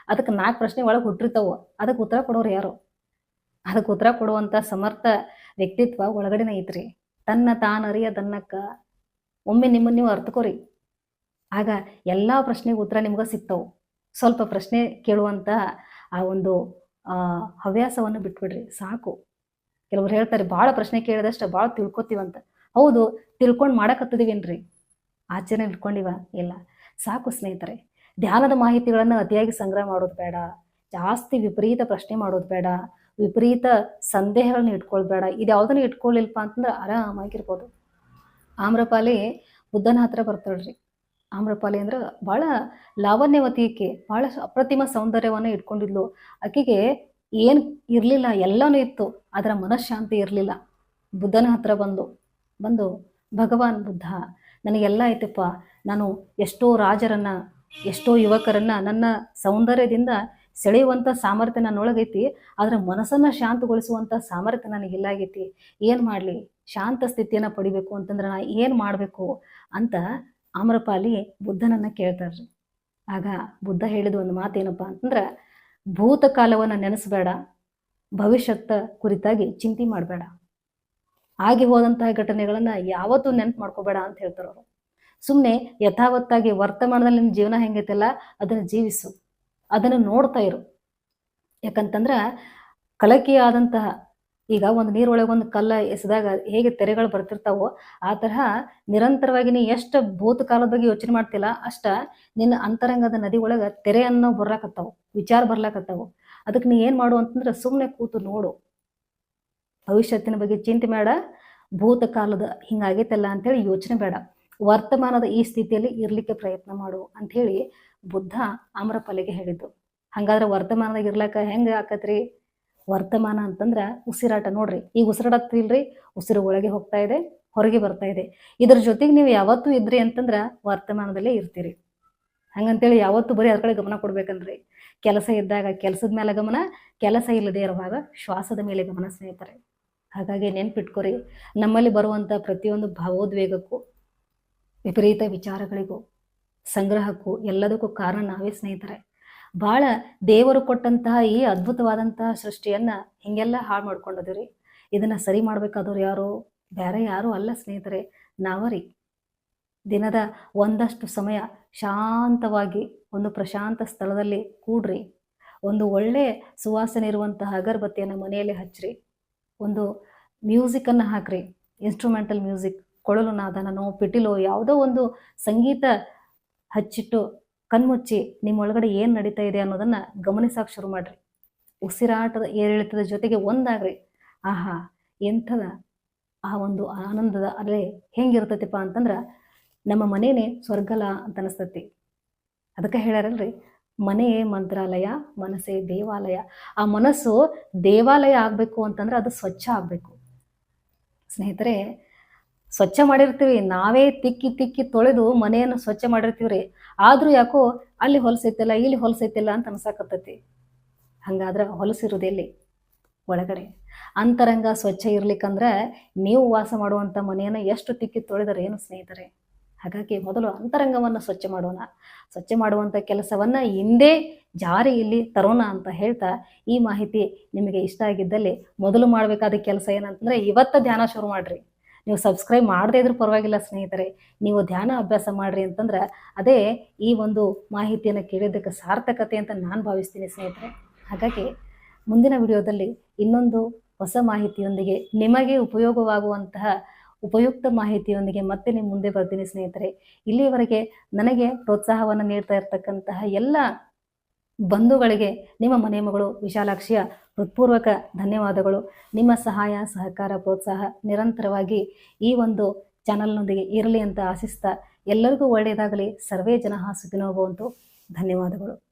ಅದಕ್ಕೆ ನಾಲ್ಕು ಪ್ರಶ್ನೆ ಒಳಗೆ ಹುಟ್ಟಿರ್ತಾವ. ಅದಕ್ಕೆ ಉತ್ತರ ಕೊಡೋರು ಯಾರು? ಅದಕ್ಕೆ ಉತ್ತರ ಕೊಡುವಂಥ ಸಮರ್ಥ ವ್ಯಕ್ತಿತ್ವ ಒಳಗಡೆನೇ ಐತ್ರಿ. ತನ್ನ ತಾನರಿಯ ತನ್ನಕ್ಕ. ಒಮ್ಮೆ ನಿಮ್ಮನ್ನು ನೀವು ಅರ್ಥಕೋರಿ ಆಗ ಎಲ್ಲ ಪ್ರಶ್ನೆಗೆ ಉತ್ತರ ನಿಮ್ಗೆ ಸಿಗ್ತಾವೆ. ಸ್ವಲ್ಪ ಪ್ರಶ್ನೆ ಕೇಳುವಂಥ ಆ ಒಂದು ಹವ್ಯಾಸವನ್ನು ಬಿಟ್ಬಿಡ್ರಿ, ಸಾಕು. ಕೆಲವ್ರು ಹೇಳ್ತಾರೆ ಭಾಳ ಪ್ರಶ್ನೆ ಕೇಳಿದಷ್ಟು ಭಾಳ ತಿಳ್ಕೊತೀವಂತ. ಹೌದು, ತಿಳ್ಕೊಂಡು ಮಾಡಕತ್ತಿದೀವೇನ್ರಿ? ಆಚರಣೆ ಇಟ್ಕೊಂಡಿವ, ಇಲ್ಲ. ಸಾಕು ಸ್ನೇಹಿತರೆ, ಧ್ಯಾನದ ಮಾಹಿತಿಗಳನ್ನು ಅತಿಯಾಗಿ ಸಂಗ್ರಹ ಮಾಡೋದು ಬೇಡ. ಜಾಸ್ತಿ ವಿಪರೀತ ಪ್ರಶ್ನೆ ಮಾಡೋದು ಬೇಡ. ವಿಪರೀತ ಸಂದೇಹಗಳನ್ನ ಇಟ್ಕೊಳ್ಬೇಡ. ಬೇಡ ಇದು ಯಾವುದನ್ನು ಅಂತಂದ್ರೆ ಆರಾಮಾಗಿರ್ಬೋದು. ಆಮ್ರಪಾಲಿ ಬುದ್ಧನ ಹತ್ರ ಬರ್ತಾಳ್ರಿ. ಆಮ್ರಪಾಲಿ ಅಂದ್ರೆ ಭಾಳ ಲಾವಣ್ಯವತಿ ಈಕೆ ಭಾಳ ಅಪ್ರತಿಮ ಸೌಂದರ್ಯವನ್ನು ಇಟ್ಕೊಂಡಿದ್ಲು. ಆಕೆಗೆ ಏನು ಇರಲಿಲ್ಲ, ಎಲ್ಲನೂ ಇತ್ತು ಅದರ ಮನಃಶಾಂತಿ ಇರಲಿಲ್ಲ. ಬುದ್ಧನ ಹತ್ರ ಬಂದು ಬಂದು, ಭಗವಾನ್ ಬುದ್ಧ, ನನಗೆಲ್ಲ ಐತಪ್ಪ ನಾನು ಎಷ್ಟೋ ರಾಜರನ್ನ, ಎಷ್ಟೋ ಯುವಕರನ್ನ, ನನ್ನ ಸೌಂದರ್ಯದಿಂದ ಸೆಳೆಯುವಂಥ ಸಾಮರ್ಥ್ಯ ನನ್ನೊಳಗೈತಿ, ಆದರೆ ಮನಸ್ಸನ್ನು ಶಾಂತಗೊಳಿಸುವಂಥ ಸಾಮರ್ಥ್ಯ ನನಗಿಲ್ಲ ಆಗೈತಿ ಏನು ಮಾಡಲಿ? ಶಾಂತ ಸ್ಥಿತಿಯನ್ನು ಪಡಿಬೇಕು ಅಂತಂದ್ರೆ ನಾ ಏನು ಮಾಡಬೇಕು? ಅಂತ ಆಮ್ರಪಾಲಿ ಬುದ್ಧನನ್ನ ಕೇಳ್ತಾರ್ರಿ ಆಗ ಬುದ್ಧ ಹೇಳಿದ ಒಂದು ಮಾತೇನಪ್ಪ ಅಂತಂದ್ರೆ, ಭೂತಕಾಲವನ್ನು ನೆನೆಸಬೇಡ, ಭವಿಷ್ಯತ್ತ ಕುರಿತಾಗಿ ಚಿಂತೆ ಮಾಡಬೇಡ. ಆಗಿ ಹೋದಂತಹ ಘಟನೆಗಳನ್ನ ಯಾವತ್ತೂ ನೆನಪು ಮಾಡ್ಕೋಬೇಡ ಅಂತ ಹೇಳ್ತಾರೆ ಅವರು. ಸುಮ್ಮನೆ ಯಥಾವತ್ತಾಗಿ ವರ್ತಮಾನದಲ್ಲಿ ನಿನ್ನ ಜೀವನ ಹೆಂಗೈತಲ್ಲ, ಅದನ್ನು ಜೀವಿಸು, ಅದನ್ನು ನೋಡ್ತಾ ಇರು. ಯಾಕಂತಂದ್ರೆ ಕಲಕಿಯಾದಂತಹ ಈಗ ಒಂದು ನೀರೊಳಗೆ ಒಂದು ಕಲ್ಲ ಎಸೆದಾಗ ಹೇಗೆ ತೆರೆಗಳು ಬರ್ತಿರ್ತಾವೋ ಆ ತರಹ ನಿರಂತರವಾಗಿ ನೀ ಎಷ್ಟು ಭೂತಕಾಲದ ಬಗ್ಗೆ ಯೋಚನೆ ಮಾಡ್ತಿಲ್ಲ, ಅಷ್ಟ ನಿನ್ನ ಅಂತರಂಗದ ನದಿ ಒಳಗ ತೆರೆ ಅನ್ನೋ ಬರ್ಲಾಕತ್ತಾವು, ವಿಚಾರ ಬರ್ಲಾಕತ್ತಾವು. ಅದಕ್ಕೆ ನೀ ಏನು ಮಾಡು ಅಂತಂದ್ರೆ ಸುಮ್ಮನೆ ಕೂತು ನೋಡು. ಭವಿಷ್ಯತ್ತಿನ ಬಗ್ಗೆ ಚಿಂತೆ ಬೇಡ, ಭೂತಕಾಲದ ಹಿಂಗಾಗೈತಲ್ಲ ಅಂತೇಳಿ ಯೋಚನೆ ಬೇಡ. ವರ್ತಮಾನದ ಈ ಸ್ಥಿತಿಯಲ್ಲಿ ಇರ್ಲಿಕ್ಕೆ ಪ್ರಯತ್ನ ಮಾಡು ಅಂತ ಹೇಳಿ ಬುದ್ಧ ಆಮ್ರಪಾಲಿಗೆ ಹೇಳಿದ್ದು. ಹಂಗಾದ್ರೆ ವರ್ತಮಾನದಾಗ ಇರ್ಲಕ್ಕ ಹೆಂಗೆ ಆಕತ್ರಿ? ವರ್ತಮಾನ ಅಂತಂದ್ರೆ ಉಸಿರಾಟ ನೋಡ್ರಿ. ಈಗ ಉಸಿರಾಡತ್ತಿಲ್ರಿ, ಉಸಿರು ಒಳಗೆ ಹೋಗ್ತಾ ಇದೆ, ಹೊರಗೆ ಬರ್ತಾ ಇದೆ. ಇದ್ರ ಜೊತೆಗೆ ನೀವು ಯಾವತ್ತೂ ಇದ್ರಿ ಅಂತಂದ್ರೆ ವರ್ತಮಾನದಲ್ಲೇ ಇರ್ತೀರಿ. ಹಂಗಂತೇಳಿ ಯಾವತ್ತೂ ಬರೀ ಅದ್ರ ಕಡೆ ಗಮನ ಕೊಡ್ಬೇಕಂದ್ರಿ. ಕೆಲಸ ಇದ್ದಾಗ ಕೆಲಸದ ಮೇಲೆ ಗಮನ, ಕೆಲಸ ಇಲ್ಲದೆ ಇರುವಾಗ ಶ್ವಾಸದ ಮೇಲೆ ಗಮನ ಸ್ನೇಹಿತರೆ. ಹಾಗಾಗಿ ನೆನ್ಪಿಟ್ಕೊರಿ, ನಮ್ಮಲ್ಲಿ ಬರುವಂಥ ಪ್ರತಿಯೊಂದು ಭಾವೋದ್ವೇಗಕ್ಕೂ ವಿಪರೀತ ವಿಚಾರಗಳಿಗೂ, ಸಂಗ್ರಹಕ್ಕೂ ಎಲ್ಲದಕ್ಕೂ ಕಾರಣ ನಾವೇ ಸ್ನೇಹಿತರೆ. ಭಾಳ ದೇವರು ಕೊಟ್ಟಂತಹ ಈ ಅದ್ಭುತವಾದಂತಹ ಸೃಷ್ಟಿಯನ್ನ ಹಿಂಗೆಲ್ಲ ಹಾಳು ಮಾಡ್ಕೊಂಡಿದ್ರಿ ಇದನ್ನ ಸರಿ ಮಾಡ್ಬೇಕಾದವ್ರು ಯಾರು? ಬೇರೆ ಯಾರು ಅಲ್ಲ ಸ್ನೇಹಿತರೆ, ನಾವರಿ. ದಿನದ ಒಂದಷ್ಟು ಸಮಯ ಶಾಂತವಾಗಿ, ಒಂದು ಪ್ರಶಾಂತ ಸ್ಥಳದಲ್ಲಿ ಕೂಡ್ರಿ. ಒಂದು ಒಳ್ಳೆ ಸುವಾಸನೆ ಇರುವಂತಹ ಅಗರಬತ್ತಿಯನ್ನು ಮನೆಯಲ್ಲಿ ಹಚ್ಚ್ರಿ. ಒಂದು ಮ್ಯೂಸಿಕನ್ನು ಹಾಕ್ರಿ. ಇನ್ಸ್ಟ್ರೂಮೆಂಟಲ್ ಮ್ಯೂಸಿಕ್, ಕೊಳಲು ನಾದನೋ ಪಿಟಿಲೋ, ಯಾವುದೋ ಒಂದು ಸಂಗೀತ ಹಚ್ಚಿಟ್ಟು ಕಣ್ಮುಚ್ಚಿ ನಿಮ್ಮೊಳಗಡೆ ಏನು ನಡೀತಾ ಇದೆ ಅನ್ನೋದನ್ನ ಗಮನಿಸಕ್ ಶುರು ಮಾಡ್ರಿ. ಉಸಿರಾಟದ, ಏರಿಳಿತದ ಜೊತೆಗೆ ಒಂದಾಗ್ರಿ. ಆಹಾ, ಎಂಥದ ಆ ಒಂದು ಆನಂದದ ಅಲೆ ಹೆಂಗಿರ್ತೈತಿಪ್ಪ ಅಂತಂದ್ರೆ ನಮ್ಮ ಮನೇನೆ ಸ್ವರ್ಗಲ ಅಂತ ಅನಿಸ್ತೈತಿ ಅದಕ್ಕೆ ಹೇಳ್ಯಾರಲ್ರಿ ಮನೆಯೇ ಮಂತ್ರಾಲಯ, ಮನಸ್ಸೇ ದೇವಾಲಯ. ಆ ಮನಸ್ಸು ದೇವಾಲಯ ಆಗಬೇಕು ಅಂತಂದ್ರೆ ಅದು ಸ್ವಚ್ಛ ಆಗಬೇಕು. ಸ್ನೇಹಿತರೆ ಸ್ವಚ್ಛ ಮಾಡಿರ್ತೀವಿ. ನಾವೇ ತಿಕ್ಕಿ ತಿಕ್ಕಿ ತೊಳೆದು ಮನೆಯನ್ನು ಸ್ವಚ್ಛ ಮಾಡಿರ್ತೀವಿ ರೀ ಆದರೂ ಯಾಕೋ ಅಲ್ಲಿ ಹೊಲಸೈತಿಲ್ಲ, ಇಲ್ಲಿ ಹೊಲಸೈತಿಲ್ಲ ಅಂತ ಅನ್ಸಾಕತ್ತೈತಿ. ಹಂಗಾದ್ರೆ ಹೊಲಸಿರೋದೆಲ್ಲಿ ಒಳಗಡೆ. ಅಂತರಂಗ ಸ್ವಚ್ಛ ಇರ್ಲಿಕ್ಕಂದ್ರೆ ನೀವು ವಾಸ ಮಾಡುವಂಥ ಮನೆಯನ್ನು ಎಷ್ಟು ತಿಕ್ಕಿ ತೊಳೆದರೆ ಏನು ಸ್ನೇಹಿತರೆ? ಹಾಗಾಗಿ ಮೊದಲು ಅಂತರಂಗವನ್ನು ಸ್ವಚ್ಛ ಮಾಡೋಣ. ಸ್ವಚ್ಛ ಮಾಡುವಂಥ ಕೆಲಸವನ್ನು ಹಿಂದೆ ಜಾರಿಯಲ್ಲಿ ತರೋಣ ಅಂತ ಹೇಳ್ತಾ ಈ ಮಾಹಿತಿ ನಿಮಗೆ ಇಷ್ಟ ಆಗಿದ್ದಲ್ಲಿ ಮೊದಲು ಮಾಡಬೇಕಾದ ಕೆಲಸ ಏನಂತಂದರೆ ಇವತ್ತ ಧ್ಯಾನ ಶುರು ಮಾಡಿರಿ. ನೀವು ಸಬ್ಸ್ಕ್ರೈಬ್ ಮಾಡದೇ ಇದ್ರೂ ಪರವಾಗಿಲ್ಲ ಸ್ನೇಹಿತರೆ. ನೀವು ಧ್ಯಾನ ಅಭ್ಯಾಸ ಮಾಡಿರಿ ಅಂತಂದ್ರೆ ಅದೇ ಈ ಒಂದು ಮಾಹಿತಿಯನ್ನು ಕೇಳಿದ್ದಕ್ಕೆ ಸಾರ್ಥಕತೆ ಅಂತ ನಾನು ಭಾವಿಸ್ತೀನಿ ಸ್ನೇಹಿತರೆ. ಹಾಗಾಗಿ ಮುಂದಿನ ವಿಡಿಯೋದಲ್ಲಿ ಇನ್ನೊಂದು ಹೊಸ ಮಾಹಿತಿಯೊಂದಿಗೆ ನಿಮಗೆ ಉಪಯೋಗವಾಗುವಂತಹ ಉಪಯುಕ್ತ ಮಾಹಿತಿಯೊಂದಿಗೆ ಮತ್ತೆ ನಿಮ್ಮ ಮುಂದೆ ಬರ್ತೀನಿ ಸ್ನೇಹಿತರೆ. ಇಲ್ಲಿಯವರೆಗೆ ನನಗೆ ಪ್ರೋತ್ಸಾಹವನ್ನು ನೀಡ್ತಾ ಇರತಕ್ಕಂತಹ ಎಲ್ಲ ಬಂಧುಗಳಿಗೆ ನಿಮ್ಮ ಮನೆ ಮಗಳು ವಿಶಾಲಾಕ್ಷಿಯ ಹೃತ್ಪೂರ್ವಕ ಧನ್ಯವಾದಗಳು. ನಿಮ್ಮ ಸಹಾಯ, ಸಹಕಾರ, ಪ್ರೋತ್ಸಾಹ ನಿರಂತರವಾಗಿ ಈ ಒಂದು ಚಾನಲ್ನೊಂದಿಗೆ ಇರಲಿ ಅಂತ ಆಶಿಸ್ತಾ ಎಲ್ಲರಿಗೂ ಒಳ್ಳೆಯದಾಗಲಿ. ಸರ್ವೇ ಜನ ಸುಖಿನೋಭವಂತು ಧನ್ಯವಾದಗಳು.